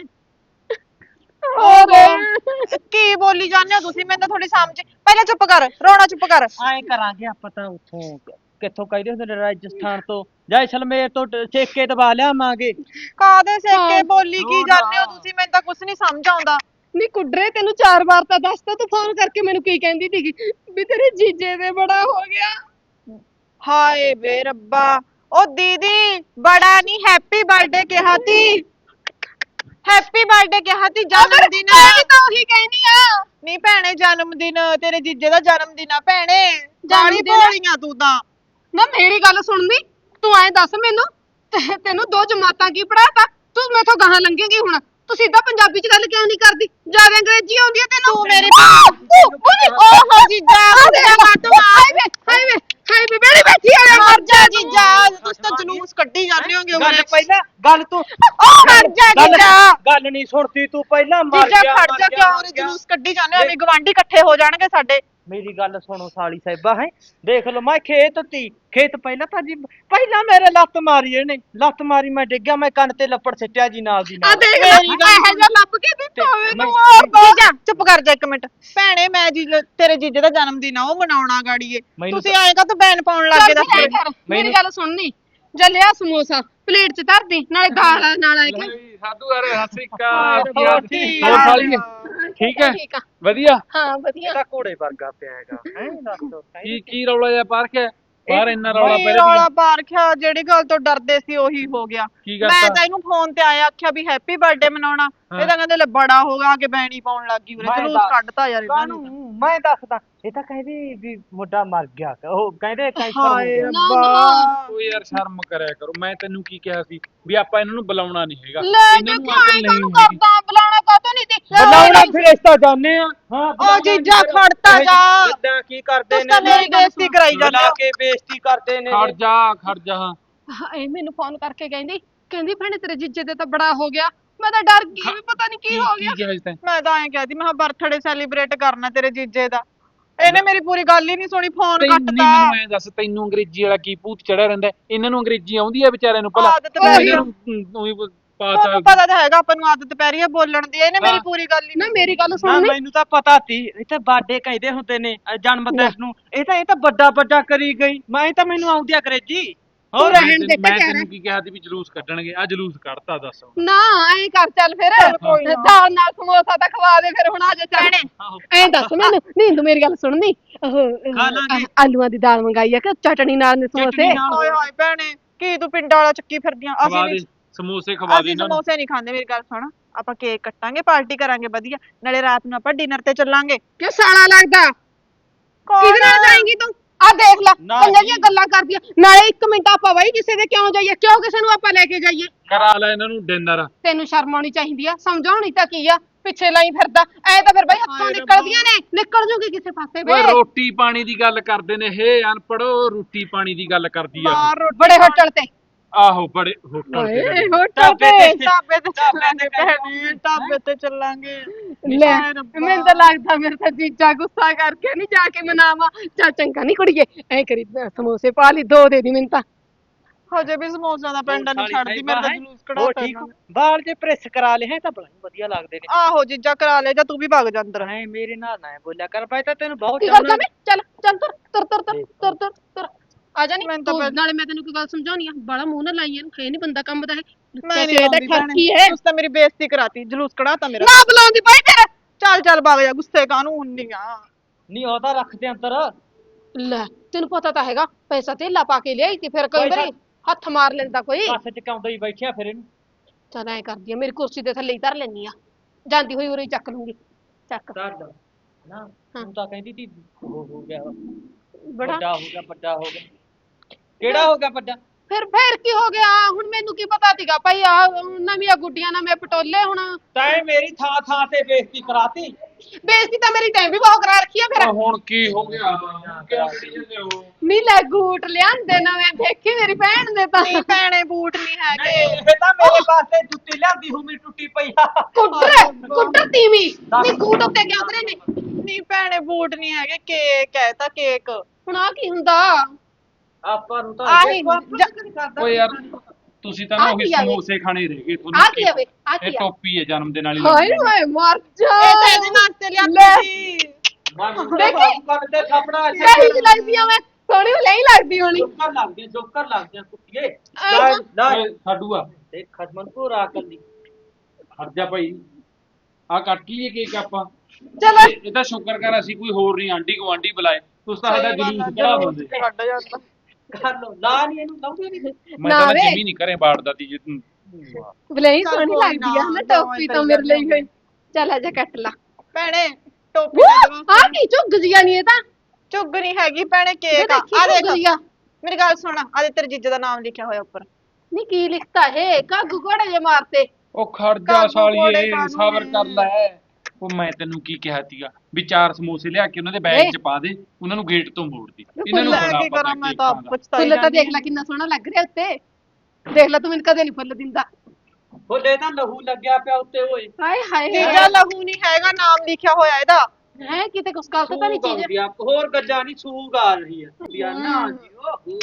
ਹੋਰ? ਕੀ ਬੋਲੀ ਜਾਂਦੇ ਹੋ ਤੁਸੀਂ? ਮੈਨੂੰ ਤਾਂ ਥੋੜੀ ਸਮਝ ਪਹਿਲਾਂ ਚੁੱਪ ਕਰ ਰੋਣਾ ਚੁੱਪ ਕਰ। ਐਂ ਕਰਾਂਗੇ ਆਪਾਂ ਤਾਂ ਉੱਥੋਂ। ਕਿੱਥੋਂ ਕਹਿੰਦੇ ਹੁੰਦੇ ਨੇ ਰਾਜਸਥਾਨ ਤੋਂ। ਜੈਸਲਮੇਰ ਤੋਂ ਟ- ਠੇਕੇ ਦਵਾ ਲਿਆਵਾਂਗੇ। ਕਾਦੇ ਸੇਕੇ। ਬੋਲੀ ਕੀ ਹੋਰ ਜਾਂਦੇ ਹੋ। ਤੁਸੀਂ? ਮੈਨੂੰ ਤਾਂ ਕੁਝ ਨਹੀਂ ਸਮਝ ਆਉਂਦਾ। ਨੀ ਕੁੱਡਰੇ ਤੈਨੂੰ ਚਾਰ ਵਾਰ ਤਾਂ ਦੱਸਤਾ ਤੂੰ ਫੋਨ ਕਰਕੇ ਮੈਨੂੰ ਕੀ ਕਹਿੰਦੀ ਸੀਗੀ? ਵੀ ਤੇਰੇ ਜੀਜੇ ਦੇ ਬੜਾ ਹੋ ਗਿਆ। ਹਾਏ ਵੇ ਰੱਬਾ ਉਹ ਦੀਦੀ ਬੜਾ ਨਹੀਂ ਹੈਪੀ ਬਰਥਡੇ ਕਿਹਾ ਤੀ। ਹੈਪੀ ਬਰਥਡੇ ਕਿਹਾ ਤੀ ਜਨਮ ਦਿਨ। ਮੈਂ ਵੀ ਤਾਂ ਉਹੀ ਕਹਿੰਦੀ ਆ। ਨਹੀਂ ਭੈਣੇ ਜਨਮ ਦਿਨ ਤੇਰੇ ਜੀਜੇ ਦਾ ਜਨਮ ਦਿਨ ਆ ਭੈਣੇ। ਜਾਣੀ ਦਿਨ? ਆ। ਭੋਲੀਆਂ ਤੂੰ ਤਾਂ। ਨਾ ਮੇਰੀ ਗੱਲ ਸੁਣਨੀ ਤੂੰ ਐਂ ਦੱਸ ਮੈਨੂੰ ਤੇ ਤੈਨੂੰ ਦੋ ਜਮਾਤਾਂ ਕੀ ਪੜਾਤਾ ਤੂੰ ਮੈਥੋਂ ਗਾਹਾਂ ਲੰਘੇਗੀ ਹੁਣ? ਤੂੰ ਸਿੱਧਾ ਪੰਜਾਬੀ ਚ ਗੱਲ ਕਿਉਂ ਨਹੀਂ ਕਰਦੀ? ਜ਼ਿਆਦਾ ਅੰਗਰੇਜ਼ੀ ਆਉਂਦੀ ਹੈ ਤੈਨੂੰ? ਤੂੰ ਮੇਰੀ ਓਹ! ਜੀਜਾ ਮੁੰਡਾ ਕੱਟ ਹਾਏ ਵੇ ਹਾਏ ਵੇ ਹਾਏ ਵੇ ਬੇੜੀ ਬੈਠੀ ਆ। ਮਰ ਜਾ ਜੀਜਾ ਤੁਸੀਂ ਤਾਂ ਜਲੂਸ ਕੱਢੀ ਜਾਂਦੇ ਹੋਗੇ ਗੱਲ ਪਹਿਲਾਂ ਗੱਲ ਤੂੰ ਉਹ ਮਰ ਜਾ ਗੱਲ- ਜੀਜਾ ਗੱਲ ਨਹੀਂ ਸੁਣਦੀ ਤੂੰ ਪਹਿਲਾਂ ਮਰ ਜੀਜਾ ਗਿਆ ਖੜ ਮਰ ਜਾ ਗਿਆ, ਕਿਉਂ ਮਰ ਗਿਆ। ਜਲੂਸ ਕੱਢੀ ਜਾਂਦੇ ਹੋ? ਗਵਾਂਢੀ ਇਕੱਠੇ ਹੋ ਜਾਣਗੇ ਸਾਡੇ। ਮੇਰੀ ਗੱਲ ਸੁਣੋ ਸਾਲੀ ਸਾਹਿਬਾ ਹੈ। ਦੇਖ ਲਓ ਮੈਂ ਖੇਤ ਤੀ। ਖੇਤ ਪਹਿਲਾਂ ਤਾਂ ਜੀ ਪਹਿਲਾਂ ਮੇਰੇ ਲੱਤ ਮਾਰੀ ਇਹਨੇ। ਲੱਤ ਮਾਰੀ ਮੈਂ ਡਿੱਗਿਆ ਮੈਂ ਕੰਨ ਤੇ ਲੱਪੜ ਸਿੱਟਿਆ ਜੀ ਨਾਲ ਦੀ ਆ ਨਾਲ। ਦੇਖ ਲੈ ਇਹੋ ਜਿਹਾ ਲੱਭ ਕੇ ਵੀ ਤੇ ਪਾਵੇ ਮੈਂ- ਤੂੰ ਮਾਰਦਾ ਜੀਜਾ ਚੁੱਪ ਕਰ ਜਾ ਇੱਕ ਮਿੰਟ। ਭੈਣੇ ਮੈਂ ਜੀ ਤੇਰੇ ਜੀਜੇ ਦਾ ਜਨਮ ਦਿਨ ਆ ਉਹ ਮਨਾਉਣਾ ਗਾੜੀਏ। ਮੈਨੂੰ ਤੁਸੀਂ ਕਾ ਤੂੰ ਬੈਨ ਪਾਉਣ ਲੱਗ ਗਏ ਦੱਸ ਮੇਰੀ ਗੱਲ ਸੁਣਨੀ। ਜਾਂ ਲਿਆ ਸਮੋਸਾ ਪਲੇਟ ਚ ਧਰ ਦੇ ਨਾਲੇ ਦਾਲ ਨਾਲ ਆਏ ਕਿ। ਸਾਧੂ ਅਰੇ ਸਤਿ ਸ੍ਰੀ ਅਕਾਲ। ਕੀ ਹਾਲ? ਠੀਕ ਹੋਰ ਆ। ਸਾਲੀ ਠੀਕ ਹੈ? ਠੀਕ ਆ। ਵਧੀਆ? ਹਾਂ ਵਧੀਆ। ਇਹਦਾ ਘੋੜੇ ਵਰਗਾ ਪਿਆ ਹੈਗਾ ਹੈ ਦੱਸ ਦੋ ਕੀ ਕੀ ਰੌਲਾ ਜਿਹਾ ਪਾਰਕ ਹੈ? ਬਾਹਰ ਇੰਨਾ ਰੌਲਾ ਪੈ ਰੌਲਾ ਰਿਹਾ ਪਾ ਰੱਖਿਆ ਜਿਹੜੀ ਗੱਲ ਤੋਂ ਡਰਦੇ ਸੀ ਉਹੀ ਹੋ ਗਿਆ। ਕੀ ਮੈਂ ਕਰਤਾ ਤਾਂ ਇਹਨੂੰ ਫੋਨ ਤੇ ਆਇਆ ਆਖਿਆ ਵੀ ਹੈਪੀ ਬਰਥਡੇ ਮਨਾਉਣਾ। ਇਹ ਤਾਂ ਕਹਿੰਦੇ ਲੈ ਬੜਾ ਹੋ ਗਿਆ ਕਿ ਬੈਣੀ ਪਾਉਣ ਲੱਗ ਗਈ ਉਰੇ। ਮੈਂ ਜਲੂਸ ਤਾਂ- ਕੱਢਤਾ ਯਾਰ ਇਹਨਾਂ ਨੂੰ ਕਾਹਨੂੰ ਮੈਂ ਦੱਸਦਾ ਇਹ ਤਾਂ ਕਹਿੰਦੀ ਵੀ ਮੁੰਡਾ ਮਰ ਗਿਆ ਉਹ ਕਹਿੰਦੇ ਕੈਂਸਰ ਹੋ ਹਾਏ ਗਿਆ। ਨਾ, ਰੱਬਾ ਓ ਯਾਰ ਸ਼ਰਮ ਕਰਿਆ ਕਰੋ ਮੈਂ ਤੈਨੂੰ ਕੀ ਕਿਹਾ ਸੀ? ਵੀ ਆਪਾਂ ਇਹਨਾਂ ਨੂੰ ਬੁਲਾਉਣਾ ਨਹੀਂ ਹੈਗਾ। ਲੈ ਇਹਨਾਂ ਨੂੰ ਐਂ ਨਹੀਂ ਕਾਹਨੂੰ ਹੈਗੀ। ਕਰਦਾ ਬੁਲਾਉਣਾ ਕਾਹਤੋਂ ਨਹੀਂ ਤੇ ਬੁਲਾਉਣਾ ਫਿਰ ਇਸ ਤਾਂ ਜਾਣੇ ਆ। ਹਾਂ ਉਹ ਜੀਜਾ ਖੜਤਾ ਜਾ। ਕਿੱਦਾਂ ਕੀ ਕਰਦੇ ਤੁਸੀਂ ਤਾਂ ਮੇਰੀ ਬੇਇੱਜ਼ਤੀ ਕਰਾਈ ਜਾਂਦੇ ਬੁਲਾ ਹੋ। ਕੇ ਬੇਇੱਜ਼ਤੀ ਕਰਦੇ ਨੇ। ਖੜ ਜਾ ਖੜ ਜਾ। ਹਾਂ ਇਹ ਮੈਨੂੰ ਫੋਨ ਕਰਕੇ ਕਹਿੰਦੀ ਕਹਿੰਦੀ ਭੈਣੇ ਤੇਰੇ ਜੀਜੇ ਦੇ ਤਾਂ ਬੜਾ ਹੋ ਗਿਆ। ਮੈਂ ਤਾਂ ਡਰ ਗਈ ਵੀ ਪਤਾ ਨਹੀਂ ਕੀ ਹੋ ਗਿਆ। ਕੀ ਕਿਹਾ ਸੀ ਤੈਂ? ਮੈਂ ਤਾਂ ਐਂ ਕਹਦੀ ਮੈਂ ਬਰਥਡੇ ਸੈਲੀਬ੍ਰੇਟ ਕਰਨਾ ਤੇਰੇ ਜੀਜੇ ਦਾ। ਇਹਨੇ ਮੇਰੀ ਪੂਰੀ ਗੱਲ ਹੀ ਨਹੀਂ ਸੁਣੀ ਫੋਨ ਤੈਨੂੰ ਕੱਟਤਾ। ਮੈਨੂੰ ਐ ਦੱਸ ਤੈਨੂੰ ਅੰਗਰੇਜ਼ੀ ਵਾਲਾ ਕੀ ਭੂਤ ਚੜਿਆ ਰਹਿੰਦਾ? ਇਹਨਾਂ ਨੂੰ ਅੰਗਰੇਜ਼ੀ ਆਉਂਦੀ ਹੈ ਵਿਚਾਰਿਆਂ ਨੂੰ ਭਲਾ? ਆਦਤ ਪੈ ਗਈ। ਉਹੀ ਪਾਤਾ ਤੁਹਾਨੂੰ ਪਤਾ ਤਾਂ ਹੈਗਾ ਆਪਾਂ ਨੂੰ ਆਦਤ ਪੈ ਰਹੀ ਹੈ ਬੋਲਣ ਦੀ। ਇਹਨੇ ਮੇਰੀ ਹਾਂ। ਪੂਰੀ ਗੱਲ ਹੀ ਨਾ ਨਹੀਂ ਮੇਰੀ ਗੱਲ ਨਾ ਸੁਣ ਨੀ ਮੈਨੂੰ ਤਾਂ ਪਤਾ ਸੀ ਇੱਥੇ ਬਾਡੇ ਕਹਿੰਦੇ ਹੁੰਦੇ ਨੇ ਜਨਮ ਦਿਨ ਨੂੰ ਇਹ ਤਾਂ ਇਹ ਤਾਂ ਵੱਡਾ ਵੱਡਾ ਕਰੀ ਗਈ। ਮੈਂ ਇਹ ਤਾਂ ਮੈਨੂੰ ਆਉਂਦੀ ਆ ਅੰਗਰੇਜ਼ੀ। ਹੋਰ ਰਹਿਣ ਦੇ ਮੈਂ ਕਹਿ ਤੈਨੂੰ ਕੀ ਕਿਹਾ ਸੀ ਵੀ ਜਲੂਸ ਕੱਢਣਗੇ ਆ ਜਲੂਸ ਕੱਢਤਾ ਦੱਸ ਹੁਣ। ਨਾ ਐਂ ਕਰ ਚੱਲ ਫਿਰ। ਕੋਈ ਨਾ। ਦਾਲ ਨਾਲ ਸਮੋਸਾ ਤਾਂ ਖਵਾ ਦੇ ਫਿਰ ਹੁਣ ਆ ਜਾ ਚੱਲ। ਆਹੋ। ਐਂ ਦੱਸ ਮੈਨੂੰ ਨਹੀਂ ਤੂੰ ਮੇਰੀ ਗੱਲ ਸੁਣਨੀ? ਉਹ ਖਾ ਲਾਂਗੇ। ਆਹ, ਆਲੂਆਂ ਦੀ ਦਾਲ ਮੰਗਾਈ ਆ ਕਿ ਚਟਣੀ ਨਾਲ ਨੇ ਸਮੋਸੇ? ਚਟਣੀ ਨਾਲ। ਹਾਏ ਹਾਏ ਭੈਣੇ ਕੀ ਤੂੰ ਪਿੰਡ ਵਾਲਾ ਚੱਕੀ ਫਿਰਦੀਆਂ? ਖਵਾ ਅਸੀਂ ਦੇ ਸਮੋਸੇ ਖਵਾ ਦੇ ਅਸੀਂ ਇਹਨਾਂ ਨੂੰ। ਸਮੋਸੇ ਨਹੀਂ ਖਾਂਦੇ ਮੇਰੀ ਗੱਲ ਸੁਣ। ਆਪਾਂ ਕੇਕ ਕੱਟਾਂਗੇ ਪਾਰਟੀ ਕਰਾਂਗੇ ਵਧੀਆ। ਨਾਲੇ ਰਾਤ ਨੂੰ ਆਪਾਂ ਡਿਨਰ ਤੇ ਚੱਲਾਂਗੇ। ਕਿ ਸਾਲਾ ਲੱਗਦਾ? ਕਿਹਦੇ ਨਾਲ ਜਾਏਂਗੀ ਤੂੰ? ਆ ਦੇਖ ਲੈ ਨਾ ਪੰਜਾਂ ਜੀ। ਦੀਆਂ ਗੱਲਾਂ ਕਰਦੀਆਂ। ਨਾਲੇ ਇੱਕ ਮਿੰਟ ਆਪਾਂ ਬਾਈ ਕਿਸੇ ਦੇ ਕਿਉਂ ਜਾਈਏ? ਕਿਉਂ ਕਿਸੇ ਨੂੰ ਆਪਾਂ ਲੈ ਕੇ ਜਾਈਏ? ਕਰਾ ਲੈ ਇਹਨਾਂ ਨੂੰ ਡਿਨਰ ਤੈਨੂੰ ਸ਼ਰਮ ਆਉਣੀ ਚਾਹੀਦੀ ਆ। ਸਮਝਾਉਣੀ ਤਾਂ ਕੀ ਆ? ਪਿੱਛੇ ਲਾਈ ਫਿਰਦਾ। ਐ ਤਾਂ ਫਿਰ ਬਾਈ ਹੱਥੋਂ ਨਿਕਲਦੀਆਂ ਨੇ। ਨਿਕਲ ਜੂਗੀ ਕਿਸੇ ਪਾਸੇ ਵੇ। ਰੋਟੀ ਪਾਣੀ ਦੀ ਗੱਲ ਕਰਦੇ ਨੇ। ਹੇ ਅਨਪੜੋ ਰੋਟੀ ਪਾਣੀ ਦੀ ਗੱਲ ਕਰਦੀ ਆ। ਬਾਹਰ ਬੜੇ ਹੋਟਲ ਤੇ। ਆਹੋ ਬੜੇ ਹੋਟਲ ਤੇ ਓਏ ਲੱਗੇ। ਹੋਟਲ ਢਾਬੇ ਤੇ ਤੇ। ਢਾਬੇ ਤੇ ਢਾਬੇ ਤੇ ਚੱਲਾਂਗੇ। ਭੈਣੇ ਢਾਬੇ ਤੇ ਚੱਲਾਂਗੇ। ਲੈ ਹਾਏ ਰੱਬਾ। ਮੈਨੂੰ ਤਾਂ ਲੱਗਦਾ ਮੇਰੇ ਤਾਂ ਜੀਜਾ ਗੁੱਸਾ ਕਰਕੇ ਨਹੀਂ ਜਾ ਕੇ ਮਨਾਵਾ। ਚੱਲ ਚੰਗਾ ਨਹੀਂ ਕੁੜੀਏ ਐ ਕਰੀ ਅਹ ਸਮੋਸੇ ਪਾ ਲਈ ਦੋ ਦੇ ਦੀ ਮੈਨੂੰ ਤਾਂ। ਹਜੇ ਵੀ ਸਮੋਸਿਆਂ ਦਾ ਪਿੰਡ ਨਹੀਂ ਛੱਡਦੀ ਮੇਰਾ ਤਾਂ ਜਲੂਸ ਕਢਾਤਾ ਠੀਕ ਹੋ? ਬਾਲ ਜੇ ਪ੍ਰੈਸ ਕਰਾ ਲਏ ਹੈ ਤਾਂ ਬੜਾ ਹੀ ਵਧੀਆ ਲੱਗਦੇ ਨੇ। ਆਹੋ ਜੀਜਾ ਕਰਾ ਲੈ ਜਾਂ ਤੂੰ ਵੀ ਭੱਗ ਜਾ ਅੰਦਰ। ਹੈ ਮੇਰੇ ਨਾਲ ਨਾ ਬੋਲਿਆ ਕਰ ਭਾਈ ਤਾਂ ਤੈਨੂੰ ਬਹੁਤ ਕੀ ਕਰਦਾ ਮੈਂ ਚੱਲ ਚੱਲ ਤੁਰ ਤੁਰ ਤੁਰ ਤੁਰ ਤੁਰ ਤੁਰ ਤੁਰ। ਆ ਜਾ ਮੈਨੂੰ ਤਾਂ ਤੂੰ ਨਾਲੇ ਮੈਂ ਤੈਨੂੰ ਕੋਈ ਗੱਲ ਸਮਝਾਉਣੀ ਆ ਬੜਾ ਮੂੰਹ ਨਾ ਲਾਈ ਇਹਨੂੰ ਖੇ ਨਹੀਂ ਬੰਦਾ ਕੰਮ ਦਾ ਹੈ ਮੈਂ ਨਹੀਂ ਇਹਦਾ ਲਾਉਂਦੀ ਠਰਕੀ ਹੈ। ਤੁਸੀਂ ਤਾਂ ਮੇਰੀ ਬੇਇੱਜ਼ਤੀ ਕਰਾਤੀ ਜਲੂਸ ਕਢਾਤਾ ਮੇਰਾ। ਨਾ ਬੁਲਾਉਂਦੀ ਬਾਈ ਤੇਰੇ ਚੱਲ ਚੱਲ ਭੱਗ ਜਾ ਗੁੱਸੇ ਕਾਹਨੂੰ ਹੁੰਨੀਆਂ। ਨਹੀਂ ਉਹਦਾ ਰੱਖਦੇ ਅੰਦਰ। ਲੈ ਤੈਨੂੰ ਪਤਾ ਤਾਂ ਹੈਗਾ ਪੈਸਾ ਧੇਲਾ ਪਾ ਕੇ ਲਿਆਈ ਤੇ ਫਿਰ ਕਈ ਵਾਰੀ ਹੱਥ ਮਾਰ ਲੈਂਦਾ ਕੋਈ। ਪਾਸੇ ਚ ਕਾਉਂਦਾ ਹੀ ਬੈਠਿਆ ਫਿਰ ਇਹਨੂੰ? ਚੱਲ ਐ ਕਰਦੀ ਆ ਮੇਰੀ ਕੁਰਸੀ ਦੇ ਥੱਲੇ ਹੀ ਧਰ ਲੈਣੀ ਆ। ਜਾਂਦੀ ਹੋਈ ਉਰੇ ਹੀ ਚੱਕ ਲੂੰਗੀ। ਚੱਕ। ਕਰ ਲਾ। ਨਾ ਤੂੰ ਤਾਂ ਕਹਿੰਦੀ ਤੀ ਉਹ ਹੋ ਗਿਆ ਬੜਾ। ਵੱਡਾ ਹੋ ਗਿਆ ਵੱਡਾ ਹੋ ਗਿਆ। ਕਿਹੜਾ ਹੋ ਗਿਆ ਵੱਡਾ? ਫਿਰ ਫੇਰ ਕੀ ਹੋ ਗਿਆ? ਹੁਣ ਮੈਨੂੰ ਕੀ ਪਤਾ ਸੀਗਾ? ਭਾਈ ਆ ਨਵੀਆਂ ਗੁੱਡੀਆਂ ਨਵੇਂ ਪਟੋਲੇ ਹੁਣ। ਤੈਂ ਮੇਰੀ ਥਾਂ ਥਾਂ ਤੇ ਬੇਇੱਜ਼ਤੀ ਕਰਾਤੀ। ਬੇਇੱਜ਼ਤੀ ਤਾਂ ਮੇਰੀ ਟਾਈਮ ਵੀ ਬਹੁਤ ਕਰਾ ਰੱਖੀ ਆ ਫਿਰ। ਹੁਣ ਕੀ ਹੋ ਗਿਆ? ਕਿਆ ਕਰੀ ਜਾਂਦੇ ਹੋ? ਨੀ ਲੈ ਗੂਟ ਲਿਆਂਦੇ ਨਵੇਂ। ਦੇਖੀ ਮੇਰੀ ਭੈਣ ਦੇ ਤਾਂ। ਨਹੀਂ ਭੈਣੇ ਬੂਟ ਨਹੀਂ ਹੈਗੇ। ਇਹ ਤਾਂ ਮੇਰੇ ਪਾਸੇ ਜੁੱਤੀ ਲਿਆਂਦੀ ਹੂੰ ਮੇਰੀ ਟੁੱਟੀ ਪਈ ਆ। ਕੁੱਟਰ ਕੁੱਟਰ ਤੀਵੀਂ। ਨੀ ਗੂਟ ਉੱਤੇ ਕਿਉਂ ਕਰੇ ਨੇ? ਨਹੀਂ ਭੈਣੇ ਬੂਟ ਨਹੀਂ ਹੈਗੇ ਕੇਕ ਹੈ ਤਾਂ ਕੇਕ। ਹੁਣ ਆ ਕੀ ਹੁੰਦਾ? ਆਪਾਂ ਨੂੰ ਤਾਂ ਆਹੀ ਕਰਦਾ। ਓਏ ਯਾਰ ਤੁਸੀਂ ਤਾਂ ਨਾ ਆ ਉਹੀ ਕੀ ਆ ਵੇ? ਸਮੋਸੇ ਖਾਣੇ ਰਹਿ ਗਏ ਆ ਕੀ ਆ ਵੇ? ਕੀ ਇਹ ਆ? ਟੋਪੀ ਹੈ ਜਨਮ ਦਿਨ ਵਾਲੀ ਹਾਏ ਹਾਏ ਮਰ ਜਾ। ਇਹ ਤਾਂ ਇਹਦੇ ਵਾਸਤੇ। ਲਿਆਂਦੀ ਸੀ। ਦੇਖੀ? ਬਾਬੂ ਕਰ ਤੇ ਥਾਪੜਾ ਕਹੀ ਚ ਲੱਗਦੀ ਆ ਮੈਂ ਸੋਹਣੀ ਨਹੀਂ ਲੱਗਦੀ ਹੋਣੀ। ਜੋਕਰ ਲੱਗਦੇ ਜੋਕਰ ਲੱਗਦੇ ਕੁੱਤੀਏ ਆਹ। ਲੈ ਲੈ। ਓਏ ਸਾਡੂ ਆ। ਦੇਖ ਖਸਮਨ ਪੂਰਾ ਕੱਲੀ ਹਟ ਜਾ ਭਾਈ। ਆ ਕੱਟ ਲਈਏ ਕੇਕ ਆਪਾਂ? ਚਲੋ। ਇਹ- ਇਹ ਤਾਂ ਸ਼ੁਕਰ ਕਰ ਅਸੀਂ ਕੋਈ ਹੋਰ ਨਹੀਂ ਆਂਢੀ ਗੁਆਂਢੀ ਬੁਲਾਏ। ਤੁਸੀਂ ਤਾਂ ਸਾਡਾ ਜਲੂਸ ਕਢਾ ਦਿੰਦੇ। ਕੱਢ ਜਾਂਦਾ। ਕਰ ਲੋ ਲਾ ਨਹੀਂ ਇਹਨੂੰ ਲਾਉਂਦੇ ਨਹੀਂ ਮੈਂ ਨਾ ਤਾਂ ਵੇ। ਜਿਮੀ ਨਹੀਂ ਕਰੇ ਬਾੜਦਾ ਤੀ ਜੇ ਤੂੰ ਬਲੇਈ ਚੱਲ ਸੋਹਣੀ ਕੋਈ ਲੱਗਦੀ ਆ ਨਾ, ਨਾ ਦੋਵੇਂ ਟੋਪੀ ਕਰੀ ਤਾਂ ਮੇਰੇ ਲਈ ਜਾਂਦੇ ਹੋਈ। ਚੱਲ ਆ ਜਾ ਕੱਟ ਲਾ। ਭੈਣੇ ਟੋਪੀ ਨਾ ਦਵਾ ਆ ਕੀ ਝੁੱਗ ਜੀਆ ਨਹੀਂ ਇਹ ਤਾਂ? ਝੁੱਗ ਨਹੀਂ ਹੈਗੀ ਭੈਣੇ ਇਹ ਕੇਕ ਆ। ਦੇਖੀ ਆ ਝੁੱਗ ਦੇਖ ਜੀਆ। ਮੇਰੀ ਗੱਲ ਸੁਣ ਆ ਦੇ ਤੇਰੇ ਜੀਜੇ ਦਾ ਨਾਮ ਲਿਖਿਆ ਹੋਇਆ ਉੱਪਰ। ਨਹੀਂ ਕੀ ਲਿਖਤਾ ਹੈ ਕਾਗੂ ਘੋੜੇ ਜੇ ਮਾਰਤੇ। ਉਹ ਖੜ ਜਾ ਕਾਨੂੰ ਕੋਲੇ ਸਾਲੀਏ ਕਾਨੂੰ ਸਬਰ ਕਰ ਨੇ। ਲੈ। ਉਹ ਮੈਂ ਤੈਨੂੰ ਕੀ ਕਿਹਾ ਤੀਗਾ ਵੀ ਚਾਰ ਸਮੋਸੇ ਲਿਆ ਕੇ ਉਹਨਾਂ ਦੇ ਬੈਗ। 'ਚ ਪਾ ਦੇ ਉਹਨਾਂ ਨੂੰ ਗੇਟ ਤੋਂ ਮੋੜ ਦੀ। ਇਹਨਾਂ ਨੂੰ ਬੜਾ ਕੀ ਪਤਾ ਕਰਾਂ ਮੈਂ ਤਾਂ। ਪਛਤਾਈ ਫੁੱਲ ਤਾਂ ਜਾਂਦੀ ਦੇਖ ਲੈ ਕਿੰਨਾ ਸੋਹਣਾ ਲੱਗ ਰਿਹਾ ਉੱਤੇ। ਦੇਖ ਲੈ ਤੂੰ ਮੈਨੂੰ ਕਦੇ ਨਹੀਂ ਫੁੱਲ ਦਿੰਦਾ। ਬੋਲੇ ਤਾਂ ਲਹੂ ਲੱਗਿਆ ਪਿਆ ਉੱਤੇ ਓਏ। ਹਾਏ ਹਾਏ ਜੀਜਾ ਲਹੂ ਨਹੀਂ ਹੈਗਾ ਨਾਮ ਲਿਖਿਆ ਹੋਇਆ ਇਹਦਾ। ਹੈ ਕਿਤੇ ਕੁਛ ਗਲਤ ਤਾਂ ਨਹੀਂ ਚੀਜ਼? ਆ, ਹੋਰ ਗੱਜਾਂ ਨਹੀਂ ਸੂਗ ਆ ਰਹੀ ਹੈ ਲਿਆ ਨਾ ਜੀ ਓਹੋ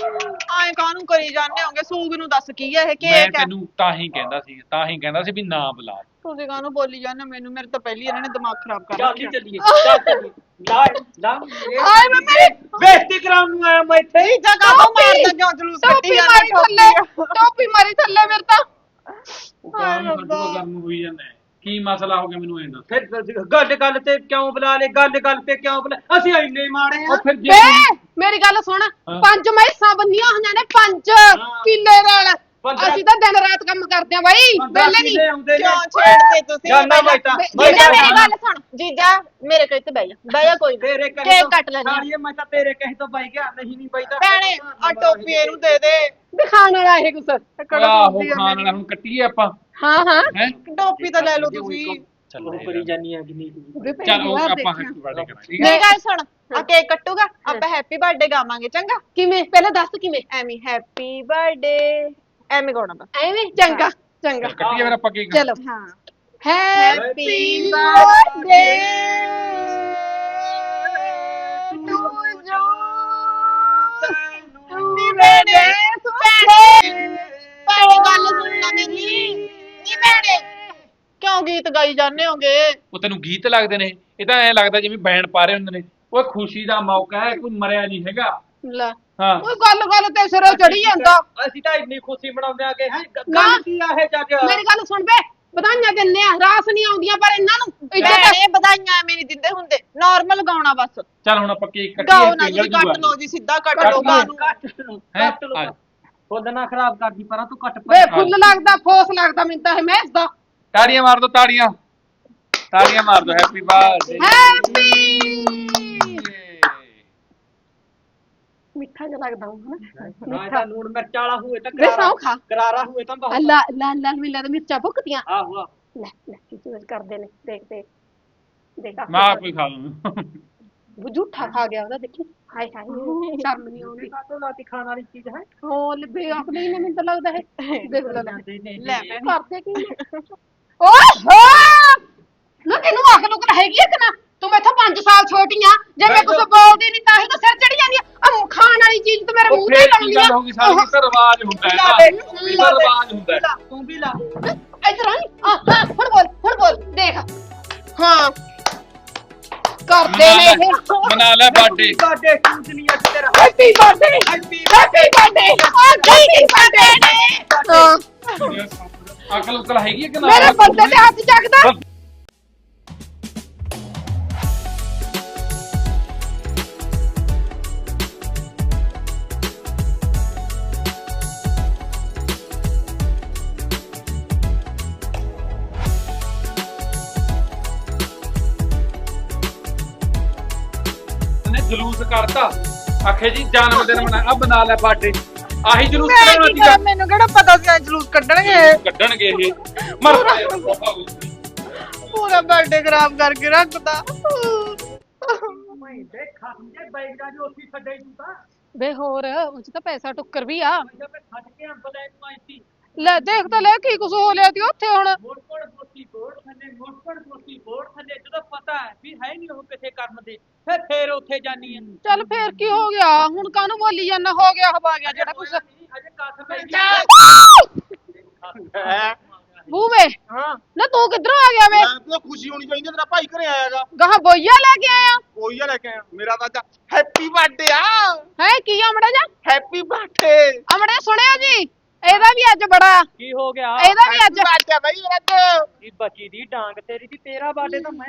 ਐਂ ਕਾਹਨੂੰ ਕਰੀ ਜਾਂਦੇ ਹੋਗੇ? ਸੂਗ ਨੂੰ ਦੱਸ ਕੀ ਹੈ ਇਹ? ਮੈਂ ਕੇਕ ਹੈ ਤੈਨੂੰ ਤਾਂ ਹੀ ਕਹਿੰਦਾ ਸੀ ਤਾਂ ਹੀ ਕਹਿੰਦਾ ਸੀ ਵੀ ਨਾ ਬੁਲਾ। ਤੁਸੀਂ ਕਾਹਨੂੰ ਬੋਲੀ ਜਾਂਦੇ ਹੋ? ਮੈਨੂੰ ਮੇਰੇ ਤਾਂ ਪਹਿਲੀ ਇਹਨਾਂ ਨੇ ਦਿਮਾਗ ਖਰਾਬ ਕਰ ਜਲਦੀ ਰੱਖਿਆ ਚੱਲੀਏ ਚੱਲ ਚੱਲੀਏ। ਲਾ ਲਾ ਹਾਏ ਮੰਮੀ ਬੇਇੱਜ਼ਤੀ ਕਰਾਉਣ ਨੂੰ ਆਇਆ ਮੈਂ ਇੱਥੇ। ਜੀਜਾ ਕਾਹਨੂੰ ਮਾਰਦਾ ਜੋ ਜਲੂਸ ਕੱਢੀ ਟੋਪੀ ਜਾਂਦਾ ਮਾਰੀ ਥੱਲੇ। ਟੋਪੀ ਮਾਰੀ ਥੱਲੇ ਮੇਰੇ ਤਾਂ। ਉਹ ਕਾਹਨੂੰ ਸਾਡੂਆ ਗਰਮ ਹੋਈ ਜਾਂਦਾ ਹੈ? ਕੀ ਮਸਲਾ ਹੋ ਗਿਆ ਮੈਨੂੰ ਇਹ ਦੱਸ। ਫਿਰ ਗੱਲ ਗੱਲ ਤੇ ਕਿਉਂ ਬੁਲਾ ਲੈ ਗੱਲ ਗੱਲ ਤੇ ਕਿਉਂ ਬੁਲਾ ਅਸੀਂ ਇੰਨੇ ਮਾੜੇ ਆ। ਉਹ ਫਿਰ ਜੇ ਮੇਰੀ ਗੱਲ ਸੁਣ। ਹਾਂ। ਪੰਜ ਮੈਸਾਂ ਬੰਨੀਆਂ ਹੋਈਆਂ ਨੇ ਪੰਜ ਕਿੱਲੇ ਨਾਲ ਪੰਦਰਾਂ- ਅਸੀਂ ਤਾਂ ਦਿਨ ਰਾਤ ਕੰਮ ਕਰਦੇ ਆ ਬਾਈ ਵੇਲੇ ਨਹੀਂ। ਆਉਂਦੇ ਕਿਉਂ ਛੇੜਤੇ ਤੁਸੀਂ? ਜਾਨਾ ਤਾਂ ਵੇ- ਜੀਜਾ ਮੇਰੀ ਗੱਲ ਸੁਣ। ਜੀਜਾ ਮੇਰੇ ਕਹੇ ਤੇ ਬਹਿ ਜਾ। ਬਹਿ ਜਾ ਕੋਈ ਤੇਰੇ ਕਹੇ ਕੇਕ ਕੱਟ ਲੈਣੇ ਸਾਲੀਏ ਮੈਂ ਤਾਂ ਤੇਰੇ ਕਹੇ ਤੋਂ ਬਾਈ ਗਿਆ। ਨਹੀਂ ਨਹੀਂ ਬਾਈ ਤਾਂ ਭੈਣੇ ਆ ਟੋਪੀ ਇਹਨੂੰ ਦੇ ਦੇ। ਦਿਖਾਣ ਵਾਲਾ ਇਹ ਕੁਛ। ਆਹੋ ਖਾਣ ਮੇਰੀ? ਵਾਲਾ। ਹੁਣ ਕੱਟੀਏ ਆਪਾਂ। ਹਾਂ ਹਾਂ। ਹੈ? ਟੋਪੀ ਤਾਂ ਲੈ ਲਓ ਤੁਸੀਂ। ਚੱਲ ਉਹ ਕਰੀ ਜਾਨੀ ਆ ਕਿੰਨੀ ਉਹਦੇ ਚੱਲ ਪਹਿਲੀ ਉਹ ਵਾਰ ਆਪਾਂ ਦੇਖਿਆ। ਹੈਪੀ ਬਰਥਡੇ ਕਰਾਂਗੇ ਠੀਕ ਹੈ ਮੇਰੀ ਗੱਲ ਸੁਣ ਆ ਕੇਕ ਕੱਟੂਗਾ? ਆਪਾਂ ਹੈਪੀ ਬਰਥਡੇ ਗਾਵਾਂਗੇ ਚੰਗਾ? ਕਿਵੇਂ? ਪਹਿਲਾਂ ਦੱਸ ਕਿਵੇਂ? ਐਵੇਂ ਹੈਪੀ ਬਰਥਡੇ ਐਵੇਂ ਗਾਉਣਾ ਬਸ ਐਵੇਂ? ਚੰਗਾ ਚੰਗਾ। ਕੱਟੀਏ ਫਿਰ ਆਪਾਂ ਕੀ ਚਲੋ। ਹਾਂ। ਹੈਪੀ ਬਰਥਡੇ ਭੈਣੇ ਭੈਣੇ ਗੱਲ ਸੁਣ ਲੈ ਮੇਰੀ ਨੀ ਗੀਤ ਗਾਈ ਜਾਂਦੇ ਹੋਗੇ? ਉਹ ਤੈਨੂੰ ਗੀਤ ਲੱਗਦੇ ਨੇ ਇਹ ਤਾਂ ਐ ਲੱਗਦਾ ਜਿਵੇਂ ਬੈਂਡ ਪਾ ਰਹੇ ਹੁੰਦੇ ਨੇ। ਉਹ ਖੁਸ਼ੀ ਦਾ ਮੌਕਾ ਹੈ ਕੋਈ ਮਰਿਆ ਨਹੀਂ ਹੈਗਾ। ਲੈ ਹਾਂ। ਉਹ ਗੱਲ ਗੱਲ ਤੇ ਸਿਰੇ ਚੜੀ ਜਾਂਦਾ। ਅਸੀਂ ਤਾਂ ਇੰਨੀ ਖੁਸ਼ੀ ਮਨਾਉਂਦੇ ਆਗੇ ਹੈ ਨਾ। ਗੱਲ ਕੀ ਆ ਇਹ ਜੱਜ ਮੇਰੀ ਗੱਲ ਸੁਣ ਬੇ ਵਧਾਈਆਂ ਦਿੰਨੇ ਆ ਰਾਸ ਨਹੀਂ ਆਉਂਦੀਆਂ ਪਰ ਇਹਨਾਂ ਨੂੰ ਇੱਜ਼ਤ ਭੈਣੇ ਵਧਾਈਆਂ ਐਵੇਂ ਨਹੀਂ ਦਿੰਦੇ ਹੁੰਦੇ ਨਾਰਮਲ ਗਾਉਣਾ ਬਸ। ਚੱਲ ਹੁਣ ਆਪਾਂ ਕੇਕ ਗਾਓ ਕੱਟੀਏ ਨਾ ਪਿੰਗਲ ਜੀ ਕੱਟ ਲਓ ਜੀ ਸਿੱਧਾ ਕੱਟ ਲਓ ਕੱਟ ਲਓ। ਗਾਨੂੰ ਕੱਟ ਲਓ ਹੈਂ? ਕੱਟ ਲਓ। ਆ। ਫੁੱਲ ਨਾ ਖਰਾਬ ਕਰਦੀ ਪਰਾਂ ਤੂੰ ਕੱਟ ਬੇ ਫੁੱਲ ਲੱਗਦਾ ਫੋਸ ਲੱਗਦਾ ਮੈਨੂੰ ਤਾਂ ਇਹ ਮੈਸ ਦਾ। ਤਾੜੀਆਂ ਮਾਰ ਦੋ ਤਾੜੀਆਂ। ਤਾੜੀਆਂ ਮਾਰ ਦੋ ਹੈਪੀ ਬਰਥਡੇ ਹੈਪੀ ਮਿੱਠਾ ਜਿਹਾ ਲੱਗਦਾ ਉਹ ਹਨਾ ਨਾ ਤਾਂ ਲੂਣ ਮਿਰਚ ਵਾਲਾ ਹੋਏ ਤਾਂ ਵੇ ਖਾ। ਕਰਾਰਾ ਹੋਏ ਤਾਂ ਬਹੁਤ। ਅੱਲਾ ਲਾਲ ਲਾਲ ਮਿਲਾ ਮਿਰਚਾਂ ਭੁੱਕਦੀਆਂ। ਆਹੋ ਆਹੋ। ਲੈ ਲੈ ਕੀ ਚੀਜ਼ ਕਰਦੇ ਨੇ ਦੇਖ ਦੇਖ। ਦੇਖ ਮੈਂ ਆਪ ਹੀ ਖਾ ਲੂੰ ਉਹ ਝੂਠਾ ਖਾ ਗਿਆ ਉਹਦਾ ਦੇਖੀ? ਹਾਏ ਹਾਏ। ਸ਼ਰਮ ਨਹੀਂ ਆਉਂਦੀ। ਕਾਟੋ ਲਾਤੀ ਖਾਣ ਵਾਲੀ ਚੀਜ਼ ਹੈ? ਹੋ ਲੱਭੇ ਆਪਣੇ ਹੀ ਨੇ ਮੈਨੂੰ ਤਾਂ ਲੱਗਦਾ ਹੈ ਦੇਖ ਲੈ। ਲੈ ਲੈ ਮੈਂ ਕਰਦੇ ਕੀ ਨੇ? ਓਏ ਹੋ! ਨਾ ਤੈਨੂੰ ਅਕਲ ਉਕਲ ਹੈਗੀ ਹੈ ਕਿ ਨਾ। ਤੂੰ ਮੈਥੋਂ 5 ਸਾਲ ਛੋਟੀਆਂ ਜੇ ਮੈਂ ਕੁਝ ਬੋਲਦੀ ਨਹੀਂ ਤਾਂ ਹੀ ਤਾਂ ਸਿਰ ਚੜੀ ਜਾਂਦੀ ਆ। ਆਹ ਖਾਣ ਵਾਲੀ ਚੀਜ਼ ਤੂੰ ਮੇਰੇ ਉਹ ਮੂੰਹ ਤੇ ਲਾਉਣੀ ਕੀ ਗੱਲ ਹੋ ਗਈ? ਸਾਰੀ ਤਾਂ ਰਿਵਾਜ ਹੁੰਦਾ ਹੈ ਲਾ ਦੇ, ਨਾ ਇਹ ਲਾ ਤਾਂ ਦੇ। ਰਿਵਾਜ ਹੁੰਦਾ ਹੈ। ਤੂੰ ਵੀ ਲਾ। ਇੱਧਰ ਆਈ ਆ ਹਾਂ ਹੁਣ ਬੋਲ ਹੁਣ ਬੋਲ। ਦੇਖ। ਹਾਂ। ਕਰਦੇ ਨੇ ਇਹ। ਮਨਾ ਲੈ ਬਰਥਡੇ ਸਾਡੇ ਕੁਝ ਨਹੀਂ ਅੱਜ ਤੇਰਾ। ਹੈਪੀ ਬਰਥਡੇ ਹੈਪੀ ਬਰਥਡੇ ਆ ਗਈ ਬਰਥਡੇ ਨੇ ਹਾਂ। ਅਕਲ ਉਕਲ ਹੈਗੀ ਹੈ ਕਿ ਨਾ? ਮੇਰੇ ਬੰਦੇ ਤੇ ਹੱਥ ਚੱਕਦਾ। ਜਲੂਸ ਕਰਤਾ। ਆਖੇ ਜੀ ਜਨਮ ਦਿਨ ਮਨਾ ਆ ਬਣਾ ਲੈ ਬਰਥਡੇ ਆਹੀ ਜਲੂਸ ਮੈਂ ਕਰਾਉਣਾ ਕੀ ਸੀਗਾ ਮੈਨੂੰ ਕਿਹੜਾ ਪਤਾ ਸੀ ਜਲੂਸ ਕੱਢਣਗੇ ਕੱਢਣਗੇ ਇਹ। ਮਰ ਪੂਰਾ ਬਰਥਡੇ ਖਰਾਬ ਕਰਕੇ ਰੱਖਦਾ ਮੈਂ ਦੇਖਾ ਹੁੰਦੇ ਬਾਈਕ ਦਾ ਜੋ ਉੱਥੇ ਛੱਡੇ ਤੂੰ ਤਾਂ? ਬੇ ਹੋਰ ਉਹ ਚ ਤਾਂ ਪੈਸਾ ਟੁੱਕਰ ਵੀ ਆ। ਜਦ ਮੈਂ ਛੱਡ ਕੇ ਅੰਬ ਲੈ ਤੂੰ ਆਈ ਸੀ। ਲੈ ਦੇਖ ਤਾਂ ਲੈ ਕੀ ਕੁਝ ਹੋ ਲਿਆ ਤੀ ਉੱਥੇ ਹੁਣ। ਮੋਟਪੜ ਦੋਸਤੀ ਬੋਰਡ ਥੱਲੇ ਮੋਟਪੜ ਦੋਸਤੀ ਬੋਰਡ ਥੱਲੇ ਜਦੋਂ ਪਤਾ ਹੈ ਵੀ ਹੈ ਨਹੀਂ ਉਹ ਕਿਸੇ ਕਰਮ ਦੇ ਫਿਰ ਫੇਰ ਉੱਥੇ ਜਾਨੀ ਹੈ। ਚੱਲ ਫੇਰ ਕੀ ਹੋ ਗਿਆ? ਹੁਣ ਕਾਹਨੂੰ ਬੋਲੀ ਜਾਂਦਾ? ਹੋ ਗਿਆ ਹਵਾ ਗਿਆ ਜਿਹੜਾ ਕੁਛ। ਅਜੇ ਕਸਮ ਹੈ। ਬੂਵੇ ਹਾਂ। ਨਾ ਤੂੰ ਕਿੱਧਰੋਂ ਆ ਗਿਆ ਵੇ? ਮੈਂ ਤਾਂ ਖੁਸ਼ੀ ਹੋਣੀ ਚਾਹੀਦੀ ਹੈ, ਤੇਰਾ ਭਾਈ ਘਰੇ ਆਇਆਗਾ ਗਾਹ ਬੋਈਆ ਲੈ ਕੇ ਆਇਆ? ਕੋਈ ਆ ਲੈ ਕੇ ਆਇਆ। ਮੇਰਾ ਤਾਂ ਹੈਪੀ ਬਰਥਡੇ ਆ। ਹੈ ਕੀ ਆਮੜਾ ਜਾ ਹੈਪੀ ਬਰਥਡੇ ਆਮੜੇ ਸੁਣਿਆ ਜੀ? ਇਹਦਾ ਵੀ ਅੱਜ ਬੜਾ। ਕੀ ਹੋ ਗਿਆ? ਇਹਦਾ ਵੀ ਅੱਜ। ਬਰਥਡੇ ਬਈ ਮੇਰਾ ਇਹ ਬੱਚੀ ਦੀ ਡਾਂਗ ਤੇਰੀ ਦੀ ਤੇਰਾ ਬਾਡੇ ਤਾਂ ਮੈਂ।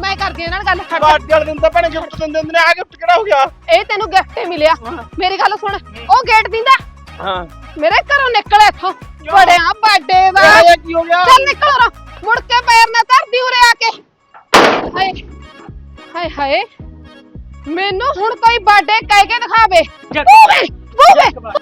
ਮੈਂ ਕਰਦੀ ਇਹਨਾਂ ਨਾਲ ਗੱਲ। ਖੜ ਬਰਥਡੇ ਵਾਲੇ ਦਿਨ ਤਾਂ ਭੈਣੇ ਗਿਫਟ ਦਿੰਦੇ ਹੁੰਦੇ ਨੇ ਆ ਗਿਫਟ ਕਿਹੜਾ ਹੋ ਗਿਆ? ਇਹ ਤੈਨੂੰ ਗਿਫਟ ਹੀ ਮਿਲਿਆ। ਮੇਰੀ ਗੱਲ ਸੁਣ ਉਹ ਗੇਟ ਦਿੰਦਾ। ਹਾਂ। ਮੇਰੇ ਘਰੋਂ ਨਿਕਲ ਇੱਥੋਂ। ਬੜਿਆ ਬਰਥਡੇ ਦਾ ਇਹ ਕੀ ਹੋ ਗਿਆ? ਚੱਲ ਨਿਕਲ ਮੁੜ ਕੇ ਪੈਰ ਨਾ ਧਰਦੀ ਉਰੇ ਆ ਕੇ। ਹਾਏ। ਹਾਏ ਹਾਏ ਮੈਨੂੰ ਹੁਣ ਕੋਈ ਬਰਥਡੇ ਕਹਿ ਕੇ ਦਿਖਾਵੇ। ਜੱਗ- ਬੂਵੇ ਬੂਵੇ ਇੱਕ ਵਾਰ।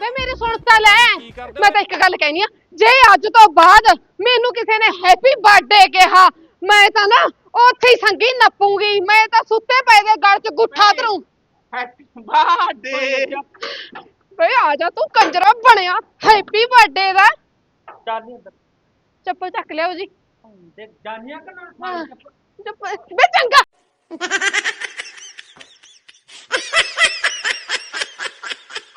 ਵੇ ਮੇਰੀ ਸੁਣ ਤਾਂ ਲੈ। ਕੀ ਕਰਦੇ? ਮੈਂ ਤਾਂ ਇੱਕ ਗੱਲ ਕਹਿਨੀ ਆ ਜੇ ਅੱਜ ਤੋਂ ਬਾਅਦ ਮੈਨੂੰ ਕਿਸੇ ਨੇ ਹੈਪੀ ਬਰਥਡੇ ਕਿਹਾ ਮੈਂ ਤਾਂ ਨਾ ਉੱਥੇ ਹੀ ਸੰਗੀ ਨੱਪੂਗੀ। ਮੈਂ ਤਾਂ ਸੁੱਤੇ ਪਏ ਦੇ ਗਲ 'ਚ ਗੁੱਠਾ ਧਰੂ। ਹੈਪੀ ਬਰਥਡੇ ਵੇ ਆ ਜਾ ਤੂੰ ਕੰਜਰਾ ਬਣਿਆ। ਹੈਪੀ ਬਰਥਡੇ ਦਾ। ਚੱਲ ਚੱਪਲ ਚੱਕ ਲਿਆਓ ਜੀ। ਜਾਨੀਆਂ ਕਿ ਨਾ? ਹਾਂ। ਸਾਰੀ ਚੱਪਲ ਚੰਗਾ। *laughs*